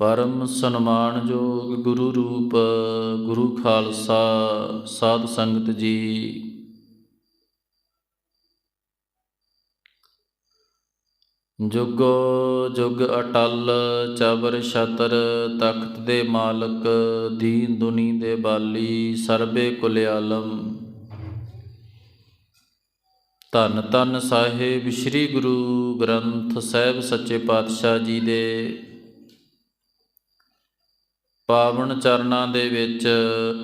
ਪਰਮ ਸਨਮਾਨਯੋਗ ਗੁਰੂ ਰੂਪ, ਗੁਰੂ ਖਾਲਸਾ, ਸਾਧ ਸੰਗਤ ਜੀ। ਜੁਗੋ ਜੁਗ ਅਟਲ, ਚਬਰ ਛਤਰ, ਤਖਤ ਦੇ ਮਾਲਕ, ਦੀਨ ਦੁਨੀ ਦੇ ਬਾਲੀ, ਸਰਬੇ ਕੁਲ ਆਲਮ। ਧੰਨ ਧੰਨ ਸਾਹਿਬ, ਸ੍ਰੀ ਗੁਰੂ ਗ੍ਰੰਥ ਸਾਹਿਬ ਸੱਚੇ ਪਾਤਸ਼ਾਹ ਜੀ ਦੇ। ਪਾਵਨ ਚਰਨਾਂ ਦੇ ਵਿੱਚ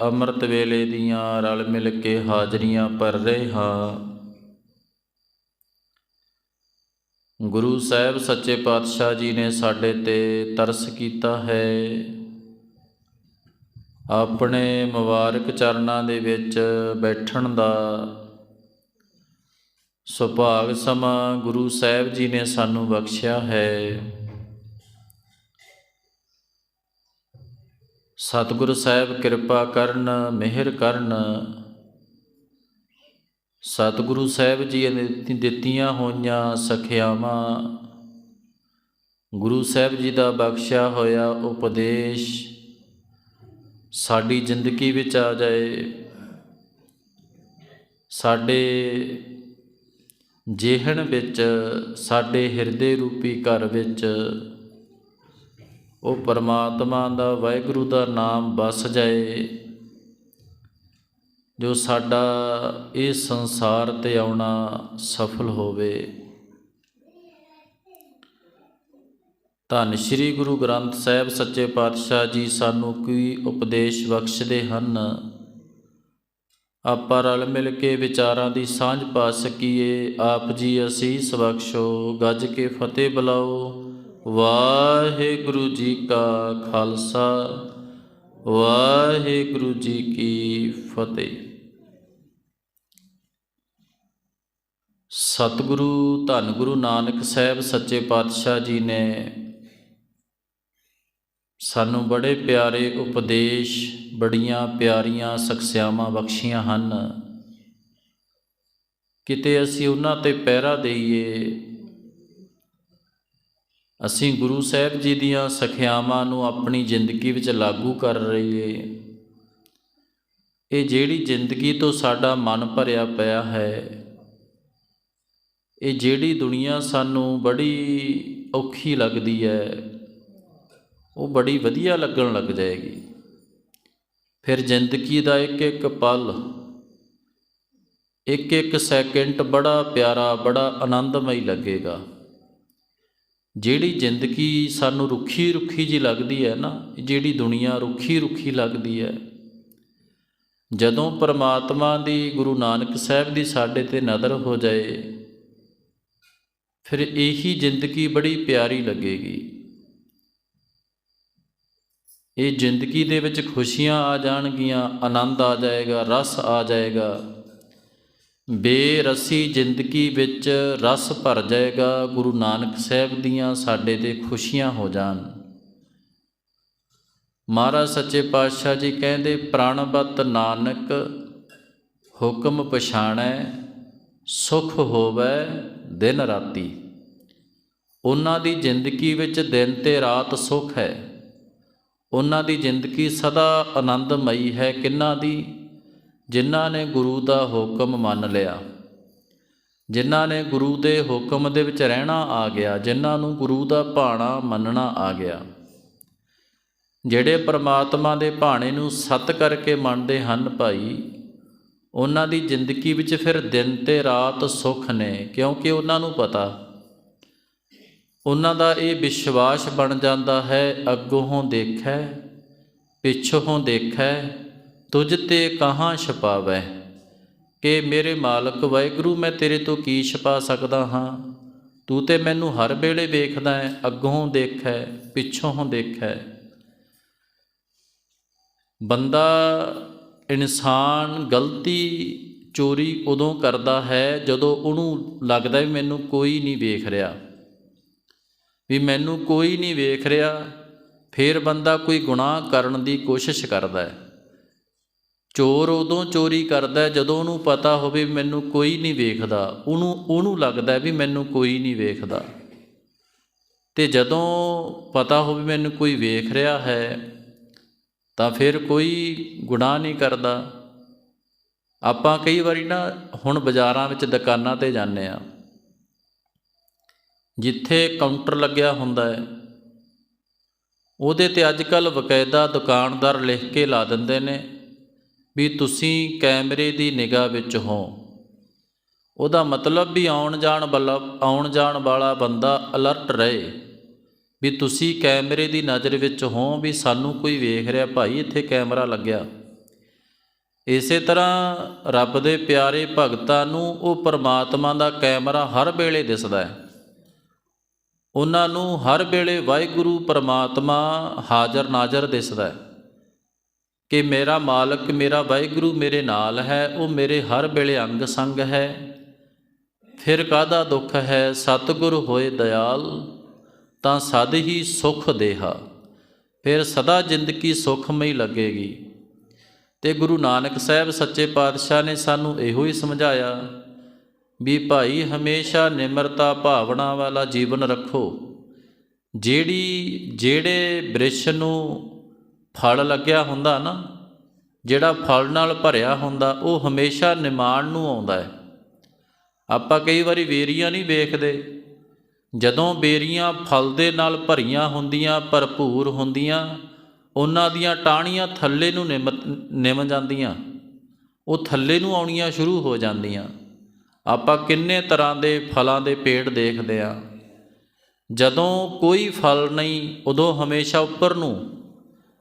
ਅੰਮ੍ਰਿਤ ਵੇਲੇ ਦੀਆਂ ਰਲ ਮਿਲ ਕੇ ਹਾਜ਼ਰੀਆਂ ਭਰ ਰਹੇ। ਹਾਂ ਗੁਰੂ ਸਾਹਿਬ ਸੱਚੇ ਪਾਤਸ਼ਾਹ ਜੀ ਨੇ ਸਾਡੇ ਤੇ ਤਰਸ ਕੀਤਾ ਹੈ। ਆਪਣੇ ਮੁਬਾਰਕ ਚਰਨਾਂ ਦੇ ਵਿੱਚ ਬੈਠਣ ਦਾ ਸੁਭਾਗ ਸਮਾਂ ਗੁਰੂ ਸਾਹਿਬ ਜੀ ਨੇ ਸਾਨੂੰ ਬਖਸ਼ਿਆ ਹੈ। ਸਤਿਗੁਰੂ ਸਾਹਿਬ ਕਿਰਪਾ ਕਰਨ, ਮਿਹਰ ਕਰਨ। ਸਤਿਗੁਰੂ ਸਾਹਿਬ ਜੀ ਨੇ ਦਿੱਤੀਆਂ ਹੋਈਆਂ ਸਖਿਆਵਾਂ। ਗੁਰੂ ਸਾਹਿਬ ਜੀ ਦਾ ਬਖਸ਼ਿਆ ਹੋਇਆ ਉਪਦੇਸ਼ ਸਾਡੀ ਜ਼ਿੰਦਗੀ ਵਿੱਚ ਆ ਜਾਏ। ਸਾਡੇ ਜਿਹਣ ਵਿੱਚ, ਸਾਡੇ ਹਿਰਦੇ ਰੂਪੀ ਘਰ ਵਿੱਚ ਉਹ ਪਰਮਾਤਮਾ ਦਾ ਵਾਹਿਗੁਰੂ ਦਾ ਨਾਮ ਵਸ ਜਾਏ। ਜੋ ਸਾਡਾ ਇਹ ਸੰਸਾਰ ਤੇ ਆਉਣਾ ਸਫਲ ਹੋਵੇ। ਧੰਨ ਸ਼੍ਰੀ ਗੁਰੂ ਗ੍ਰੰਥ ਸਾਹਿਬ ਸੱਚੇ ਪਾਤਸ਼ਾਹ ਜੀ ਸਾਨੂੰ ਕੀ ਉਪਦੇਸ਼ ਬਖਸ਼ਦੇ ਹਨ? ਆਪਾਂ ਰਲ ਮਿਲ ਕੇ ਵਿਚਾਰਾਂ ਦੀ ਸਾਂਝ ਪਾ ਸਕੀਏ। ਆਪ ਜੀ ਅਸੀਸ ਬਖਸ਼ੋ, ਗੱਜ ਕੇ ਫਤਿਹ ਬੁਲਾਓ। ਵਾਹਿਗੁਰੂ ਜੀ ਕਾ ਖਾਲਸਾ, ਵਾਹਿਗੁਰੂ ਜੀ ਕੀ ਫਤਿਹ। ਸਤਿਗੁਰੂ ਧੰਨ ਗੁਰੂ ਨਾਨਕ ਸਾਹਿਬ ਸੱਚੇ ਪਾਤਸ਼ਾਹ ਜੀ ਨੇ ਸਾਨੂੰ ਬੜੇ ਪਿਆਰੇ ਉਪਦੇਸ਼, ਬੜੀਆਂ ਪਿਆਰੀਆਂ ਸਖਸਿਆਵਾਂ ਬਖਸ਼ੀਆਂ ਹਨ। ਕਿਤੇ ਅਸੀਂ ਉਹਨਾਂ ਤੇ ਪਹਿਰਾ ਦੇਈਏ ਅਸੀਂ ਗੁਰੂ ਸਾਹਿਬ ਜੀ ਦੀਆਂ ਸਖਿਆਵਾਂ ਨੂੰ ਆਪਣੀ ਜ਼ਿੰਦਗੀ ਵਿੱਚ ਲਾਗੂ ਕਰ ਰਹੀਏ। ਇਹ ਜਿਹੜੀ ਜ਼ਿੰਦਗੀ ਤੋਂ ਸਾਡਾ ਮਨ ਭਰਿਆ ਪਿਆ ਹੈ, ਇਹ ਜਿਹੜੀ ਦੁਨੀਆ ਸਾਨੂੰ ਬੜੀ ਔਖੀ ਲੱਗਦੀ ਹੈ, ਉਹ ਬੜੀ ਵਧੀਆ ਲੱਗਣ ਲੱਗ ਜਾਏਗੀ। ਫਿਰ ਜ਼ਿੰਦਗੀ ਦਾ ਇੱਕ ਇੱਕ ਪਲ, ਇੱਕ ਇੱਕ ਸੈਕਿੰਡ ਬੜਾ ਪਿਆਰਾ, ਬੜਾ ਆਨੰਦਮਈ ਲੱਗੇਗਾ। ਜਿਹੜੀ ਜ਼ਿੰਦਗੀ ਸਾਨੂੰ ਰੁੱਖੀ ਰੁੱਖੀ ਜੀ ਲੱਗਦੀ ਹੈ ਨਾ, ਜਿਹੜੀ ਦੁਨੀਆ ਰੁੱਖੀ ਰੁੱਖੀ ਲੱਗਦੀ ਹੈ। ਜਦੋਂ ਪਰਮਾਤਮਾ ਦੀ, ਗੁਰੂ ਨਾਨਕ ਸਾਹਿਬ ਦੀ ਸਾਡੇ ਤੇ ਨਜ਼ਰ ਹੋ ਜਾਏ, ਫਿਰ ਇਹੀ ਜ਼ਿੰਦਗੀ ਬੜੀ ਪਿਆਰੀ ਲੱਗੇਗੀ। ਇਹ ਜ਼ਿੰਦਗੀ ਦੇ ਵਿੱਚ ਖੁਸ਼ੀਆਂ ਆ ਜਾਣਗੀਆਂ, ਆਨੰਦ ਆ ਜਾਏਗਾ, ਰਸ ਆ ਜਾਏਗਾ। ਬੇਰਸੀ ਜ਼ਿੰਦਗੀ ਵਿੱਚ ਰਸ ਭਰ ਜਾਏਗਾ, ਗੁਰੂ ਨਾਨਕ ਸਾਹਿਬ ਦੀਆਂ ਸਾਡੇ ਤੇ ਖੁਸ਼ੀਆਂ ਹੋ ਜਾਣ। ਮਹਾਰਾਜ ਸੱਚੇ ਪਾਤਸ਼ਾਹ ਜੀ ਕਹਿੰਦੇ, ਪ੍ਰਾਣਵਤ ਨਾਨਕ ਹੁਕਮ ਪਛਾਣੈ, ਸੁਖ ਹੋਵੇ ਦਿਨ ਰਾਤੀ। ਉਹਨਾਂ ਦੀ ਜ਼ਿੰਦਗੀ ਵਿੱਚ ਦਿਨ ਤੇ ਰਾਤ ਸੁਖ ਹੈ। ਉਹਨਾਂ ਦੀ ਜ਼ਿੰਦਗੀ ਸਦਾ ਆਨੰਦਮਈ ਹੈ। ਕਿੰਨਾ ਦੀ? ਜਿਨ੍ਹਾਂ ਨੇ ਗੁਰੂ ਦਾ ਹੁਕਮ ਮੰਨ ਲਿਆ। ਜਿਨ੍ਹਾਂ ਨੇ ਗੁਰੂ ਦੇ ਹੁਕਮ ਦੇ ਵਿੱਚ ਰਹਿਣਾ ਆ ਗਿਆ, ਜਿਨ੍ਹਾਂ ਨੂੰ ਗੁਰੂ ਦਾ ਭਾਣਾ ਮੰਨਣਾ ਆ ਗਿਆ। ਜਿਹੜੇ ਪ੍ਰਮਾਤਮਾ ਦੇ ਭਾਣੇ ਨੂੰ ਸਤ ਕਰਕੇ ਮੰਨਦੇ ਹਨ ਭਾਈ, ਉਹਨਾਂ ਦੀ ਜ਼ਿੰਦਗੀ ਵਿੱਚ ਫਿਰ ਦਿਨ ਤੇ ਰਾਤ ਸੁੱਖ ਨੇ, ਕਿਉਂਕਿ ਉਹਨਾਂ ਨੂੰ ਪਤਾ। ਉਹਨਾਂ ਦਾ ਇਹ ਵਿਸ਼ਵਾਸ ਬਣ ਜਾਂਦਾ ਹੈ, ਅੱਗੋਂ ਦੇਖੈ, ਪਿੱਛੋਂ ਦੇਖੈ ਤੁਝ ਤੇ ਕਹਾਂ ਛਪਾਵੈ? ਕਿ ਮੇਰੇ ਮਾਲਕ, ਵਾਹਿਗੁਰੂ, ਮੈਂ ਤੇਰੇ ਤੋਂ ਕੀ ਛਪਾ ਸਕਦਾ ਹਾਂ? ਤੂੰ ਤੇ ਮੈਨੂੰ ਹਰ ਵੇਲੇ ਵੇਖਦਾ ਹੈ, ਅੱਗੋਂ ਦੇਖੈ, ਪਿੱਛੋਂ ਦੇਖੈ। ਬੰਦਾ ਇਨਸਾਨ ਗਲਤੀ ਚੋਰੀ ਉਦੋਂ ਕਰਦਾ ਹੈ ਜਦੋਂ ਉਹਨੂੰ ਲੱਗਦਾ ਵੀ ਮੈਨੂੰ ਕੋਈ ਨਹੀਂ ਵੇਖ ਰਿਹਾ। ਵੀ ਮੈਨੂੰ ਕੋਈ ਨਹੀਂ ਵੇਖ ਰਿਹਾ, ਫਿਰ ਬੰਦਾ ਕੋਈ ਗੁਨਾਹ ਕਰਨ ਦੀ ਕੋਸ਼ਿਸ਼ ਕਰਦਾ ਹੈ। ਚੋਰ ਉਦੋਂ ਚੋਰੀ ਕਰਦਾ ਜਦੋਂ ਉਹਨੂੰ ਪਤਾ ਹੋਵੇ ਮੈਨੂੰ ਕੋਈ ਨਹੀਂ ਵੇਖਦਾ। ਉਹਨੂੰ ਉਹਨੂੰ ਲੱਗਦਾ ਵੀ ਮੈਨੂੰ ਕੋਈ ਨਹੀਂ ਵੇਖਦਾ। ਤੇ ਜਦੋਂ ਪਤਾ ਹੋਵੇ ਮੈਨੂੰ ਕੋਈ ਵੇਖ ਰਿਹਾ ਹੈ, ਤਾਂ ਫਿਰ ਕੋਈ ਗੁਨਾਹ ਨਹੀਂ ਕਰਦਾ। ਆਪਾਂ ਕਈ ਵਾਰੀ ਨਾ ਹੁਣ ਬਾਜ਼ਾਰਾਂ ਵਿੱਚ ਦੁਕਾਨਾਂ ਤੇ ਜਾਂਦੇ ਆ ਜਿੱਥੇ ਕਾਊਂਟਰ ਲੱਗਿਆ ਹੁੰਦਾ ਹੈ। ਉਹਦੇ ਤੇ ਅੱਜ ਕੱਲ ਬਕਾਇਦਾ ਦੁਕਾਨਦਾਰ ਲਿਖ ਕੇ ਲਾ ਦਿੰਦੇ ਨੇ ਵੀ ਤੁਸੀਂ ਕੈਮਰੇ ਦੀ ਨਿਗਾਹ ਵਿੱਚ ਹੋ। ਉਹਦਾ ਮਤਲਬ ਵੀ ਆਉਣ ਜਾਣ ਵਾਲਾ, ਆਉਣ ਜਾਣ ਵਾਲਾ ਬੰਦਾ ਅਲਰਟ ਰਹੇ। ਵੀ ਤੁਸੀਂ ਕੈਮਰੇ ਦੀ ਨਜ਼ਰ ਵਿੱਚ ਹੋ ਵੀ ਸਾਨੂੰ ਕੋਈ ਵੇਖ ਰਿਹਾ, ਭਾਈ ਇੱਥੇ ਕੈਮਰਾ ਲੱਗਿਆ। ਇਸੇ ਤਰ੍ਹਾਂ ਰੱਬ ਦੇ ਪਿਆਰੇ ਭਗਤਾਂ ਨੂੰ ਉਹ ਪਰਮਾਤਮਾ ਦਾ ਕੈਮਰਾ ਹਰ ਵੇਲੇ ਦਿਸਦਾ ਹੈ। ਉਹਨਾਂ ਨੂੰ ਹਰ ਵੇਲੇ ਵਾਹਿਗੁਰੂ ਪਰਮਾਤਮਾ ਹਾਜ਼ਰ ਨਾਜ਼ਰ ਦਿਸਦਾ ਹੈ। ਕਿ ਮੇਰਾ ਮਾਲਕ, ਮੇਰਾ ਵਾਹਿਗੁਰੂ ਮੇਰੇ ਨਾਲ ਹੈ, ਉਹ ਮੇਰੇ ਹਰ ਵੇਲੇ ਅੰਗ ਸੰਗ ਹੈ। ਫਿਰ ਕਾਹਦਾ ਦੁੱਖ ਹੈ? ਸਤਿਗੁਰ ਹੋਏ ਦਇਆਲ ਤਾਂ ਸਦ ਹੀ ਸੁਖ ਦੇਹਾ। ਫਿਰ ਸਦਾ ਜ਼ਿੰਦਗੀ ਸੁਖਮਈ ਲੱਗੇਗੀ। ਤੇ ਗੁਰੂ ਨਾਨਕ ਸਾਹਿਬ ਸੱਚੇ ਪਾਤਸ਼ਾਹ ਨੇ ਸਾਨੂੰ ਇਹੋ ਹੀ ਸਮਝਾਇਆ ਵੀ ਭਾਈ, ਹਮੇਸ਼ਾ ਨਿਮਰਤਾ ਭਾਵਨਾ ਵਾਲਾ ਜੀਵਨ ਰੱਖੋ। ਜਿਹੜੀ, ਜਿਹੜੇ ਬ੍ਰਿਸ਼ ਨੂੰ ਫਲ ਲੱਗਿਆ ਹੁੰਦਾ ਨਾ, ਜਿਹੜਾ ਫਲ ਨਾਲ ਭਰਿਆ ਹੁੰਦਾ, ਉਹ ਹਮੇਸ਼ਾ ਨਿਮਾਣ ਨੂੰ ਆਉਂਦਾ ਹੈ। ਆਪਾਂ ਕਈ ਵਾਰੀ ਵੇਰੀਆਂ ਨਹੀਂ ਵੇਖਦੇ। ਜਦੋਂ ਬੇਰੀਆਂ ਫਲ ਦੇ ਨਾਲ ਭਰੀਆਂ ਹੁੰਦੀਆਂ, ਭਰਪੂਰ ਹੁੰਦੀਆਂ, ਉਹਨਾਂ ਦੀਆਂ ਟਾਹਣੀਆਂ ਥੱਲੇ ਨੂੰ ਨਿਮ ਨਿਮ ਜਾਂਦੀਆਂ। ਉਹ ਥੱਲੇ ਨੂੰ ਆਉਣੀਆਂ ਸ਼ੁਰੂ ਹੋ ਜਾਂਦੀਆਂ। ਆਪਾਂ ਕਿੰਨੇ ਤਰ੍ਹਾਂ ਦੇ ਫਲਾਂ ਦੇ ਪੇੜ ਦੇਖਦੇ ਆ ਜਦੋਂ ਕੋਈ ਫਲ ਨਹੀਂ, ਉਦੋਂ ਹਮੇਸ਼ਾ ਉੱਪਰ ਨੂੰ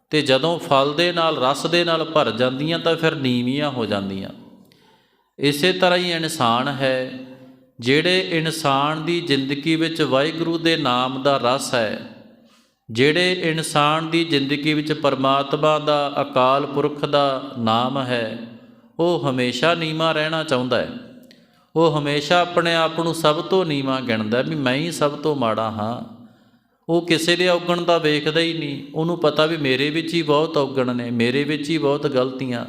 ਤੇ ਜਦੋਂ ਫਲ ਦੇ ਨਾਲ, ਰਸ ਦੇ ਨਾਲ ਭਰ ਜਾਂਦੀਆਂ ਤਾਂ ਫਿਰ ਨੀਵੀਆਂ ਹੋ ਜਾਂਦੀਆਂ। ਇਸੇ ਤਰ੍ਹਾਂ ਹੀ ਇਨਸਾਨ ਹੈ, ਜਿਹੜੇ ਇਨਸਾਨ ਦੀ ਜ਼ਿੰਦਗੀ ਵਿੱਚ ਵਾਹਿਗੁਰੂ ਦੇ ਨਾਮ ਦਾ ਰਸ ਹੈ, ਜਿਹੜੇ ਇਨਸਾਨ ਦੀ ਜ਼ਿੰਦਗੀ ਵਿੱਚ ਪਰਮਾਤਮਾ ਦਾ, ਅਕਾਲ ਪੁਰਖ ਦਾ ਨਾਮ ਹੈ, ਉਹ ਹਮੇਸ਼ਾ ਨੀਵਾਂ ਰਹਿਣਾ ਚਾਹੁੰਦਾ ਹੈ। ਉਹ ਹਮੇਸ਼ਾ ਆਪਣੇ ਆਪ ਨੂੰ ਸਭ ਤੋਂ ਨੀਵਾਂ ਗਿਣਦਾ ਵੀ ਮੈਂ ਹੀ ਸਭ ਤੋਂ ਮਾੜਾ ਹਾਂ। ਉਹ ਕਿਸੇ ਦੇ ਔਗਣ ਦਾ ਵੇਖਦਾ ਹੀ ਨਹੀਂ। ਉਹਨੂੰ ਪਤਾ ਵੀ ਮੇਰੇ ਵਿੱਚ ਹੀ ਬਹੁਤ ਔਗਣ ਨੇ, ਮੇਰੇ ਵਿੱਚ ਹੀ ਬਹੁਤ ਗਲਤੀਆਂ।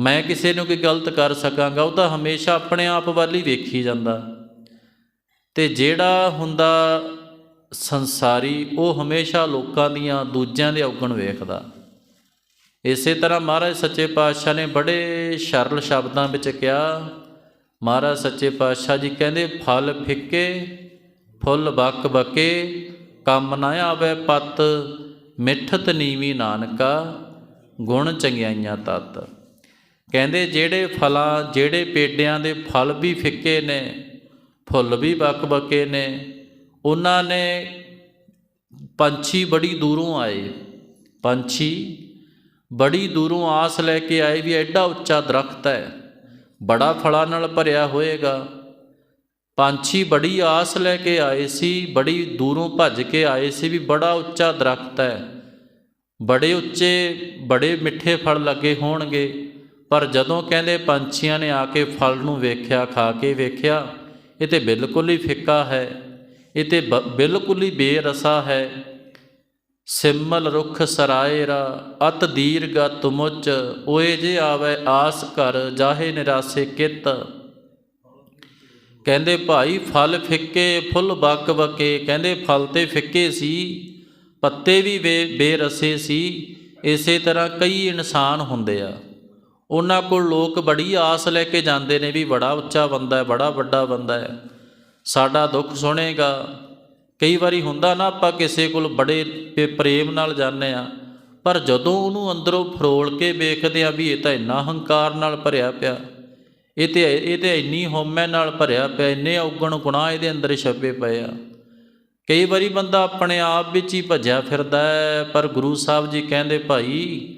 ਮੈਂ ਕਿਸੇ ਨੂੰ ਕੋਈ ਗਲਤ ਕਰ ਸਕਾਂਗਾ, ਉਹ ਤਾਂ ਹਮੇਸ਼ਾ ਆਪਣੇ ਆਪ ਵੱਲ ਹੀ ਵੇਖੀ ਜਾਂਦਾ। ਤੇ ਜਿਹੜਾ ਹੁੰਦਾ ਸੰਸਾਰੀ, ਉਹ ਹਮੇਸ਼ਾ ਲੋਕਾਂ ਦੀਆਂ ਦੂਜਿਆਂ ਦੇ ਔਗਣ ਵੇਖਦਾ। ਇਸੇ ਤਰ੍ਹਾਂ ਮਹਾਰਾਜ ਸੱਚੇ ਪਾਤਸ਼ਾਹ ਨੇ ਬੜੇ ਸਰਲ ਸ਼ਬਦਾਂ ਵਿੱਚ ਕਿਹਾ, ਮਹਾਰਾਜ ਸੱਚੇ ਪਾਤਸ਼ਾਹ ਜੀ ਕਹਿੰਦੇ, ਫਲ ਫਿੱਕੇ ਫੁੱਲ ਬੱਕ ਬਕੇ, ਕੰਮ ਨਾ ਆਵੇ ਪਤ, ਮਿੱਠਤ ਨੀਵੀ ਨਾਨਕਾ, ਗੁਣ ਚੰਗਿਆਈਆਂ ਤਤ। ਕਹਿੰਦੇ ਜਿਹੜੇ ਫਲਾਂ, ਜਿਹੜੇ ਪੇਡਿਆਂ ਦੇ ਫਲ ਵੀ ਫਿੱਕੇ ਨੇ, ਫੁੱਲ ਵੀ ਬੱਕ ਬਕੇ ਨੇ, ਉਹਨਾਂ ਨੇ ਪੰਛੀ ਬੜੀ ਦੂਰੋਂ ਆਏ। ਪੰਛੀ ਬੜੀ ਦੂਰੋਂ ਆਸ ਲੈ ਕੇ ਆਏ ਵੀ ਐਡਾ ਉੱਚਾ ਦਰਖਤ ਹੈ, ਬੜਾ ਫਲਾਂ ਨਾਲ ਭਰਿਆ ਹੋਏਗਾ। ਪੰਛੀ ਬੜੀ ਆਸ ਲੈ ਕੇ ਆਏ ਸੀ, ਬੜੀ ਦੂਰੋਂ ਭੱਜ ਕੇ ਆਏ ਸੀ ਵੀ ਬੜਾ ਉੱਚਾ ਦਰਖਤ ਹੈ। ਬੜੇ ਉੱਚੇ, ਬੜੇ ਮਿੱਠੇ ਫਲ ਲੱਗੇ ਹੋਣਗੇ। ਪਰ ਜਦੋਂ ਕਹਿੰਦੇ ਪੰਛੀਆਂ ਨੇ ਆ ਕੇ ਫਲ ਨੂੰ ਵੇਖਿਆ, ਖਾ ਕੇ ਵੇਖਿਆ, ਇਹ ਤੇ ਬਿਲਕੁਲ ਹੀ ਫਿੱਕਾ ਹੈ। ਇਹ ਤੇ ਬ- ਬਿਲਕੁਲ ਹੀ ਬੇਰਸਾ ਹੈ। ਸਿਮਲ ਰੁਖ ਸਰਾਇਰਾ ਅਤ ਦੀਰਗਾ ਤੁਮੁਚ, ਓਏ ਜੇ ਆਵੇ ਆਸ ਕਰ ਜਾਹੇ ਨਿਰਾਸੇ ਕਿਤ। ਕਹਿੰਦੇ ਭਾਈ ਫਲ ਫਿੱਕੇ, ਫੁੱਲ ਬੱਕ ਬਕੇ, ਕਹਿੰਦੇ ਫਲ ਤੇ ਫਿੱਕੇ ਸੀ, ਪੱਤੇ ਵੀ ਬੇ- ਬੇਰਸੇ ਸੀ, ਇਸੇ ਤਰ੍ਹਾਂ ਕਈ ਇਨਸਾਨ ਹੁੰਦੇ ਆ। ਉਹਨਾਂ ਕੋਲ ਲੋਕ ਬੜੀ ਆਸ ਲੈ ਕੇ ਜਾਂਦੇ ਨੇ ਵੀ ਬੜਾ ਉੱਚਾ ਬੰਦਾ ਹੈ, ਬੜਾ ਵੱਡਾ ਬੰਦਾ ਹੈ। ਸਾਡਾ ਦੁੱਖ ਸੁਣੇਗਾ। ਕਈ ਵਾਰੀ ਹੁੰਦਾ ਨਾ ਆਪਾਂ ਕਿਸੇ ਕੋਲ ਬੜੇ ਪ੍ਰੇਮ ਨਾਲ ਜਾਂਦੇ ਆ ਪਰ ਜਦੋਂ ਉਹਨੂੰ ਅੰਦਰੋਂ ਫਰੋਲ ਕੇ ਵੇਖਦੇ ਆ ਵੀ ਇਹ ਤਾਂ ਇੰਨਾ ਹੰਕਾਰ ਨਾਲ ਭਰਿਆ ਪਿਆ। ਇਹ ਤੇ ਇਹ ਤੇ ਇੰਨੀ ਹਉਮੈ ਨਾਲ ਭਰਿਆ ਪਿਆ, ਇੰਨੇ ਔਗਣ ਗੁਨਾਹ ਇਹਦੇ ਅੰਦਰ ਛਪੇ ਪਏ ਆ। ਕਈ ਵਾਰੀ ਬੰਦਾ ਆਪਣੇ ਆਪ ਵਿੱਚ ਹੀ ਭੱਜਿਆ ਫਿਰਦਾ ਹੈ, ਪਰ ਗੁਰੂ ਸਾਹਿਬ ਜੀ ਕਹਿੰਦੇ, ਭਾਈ,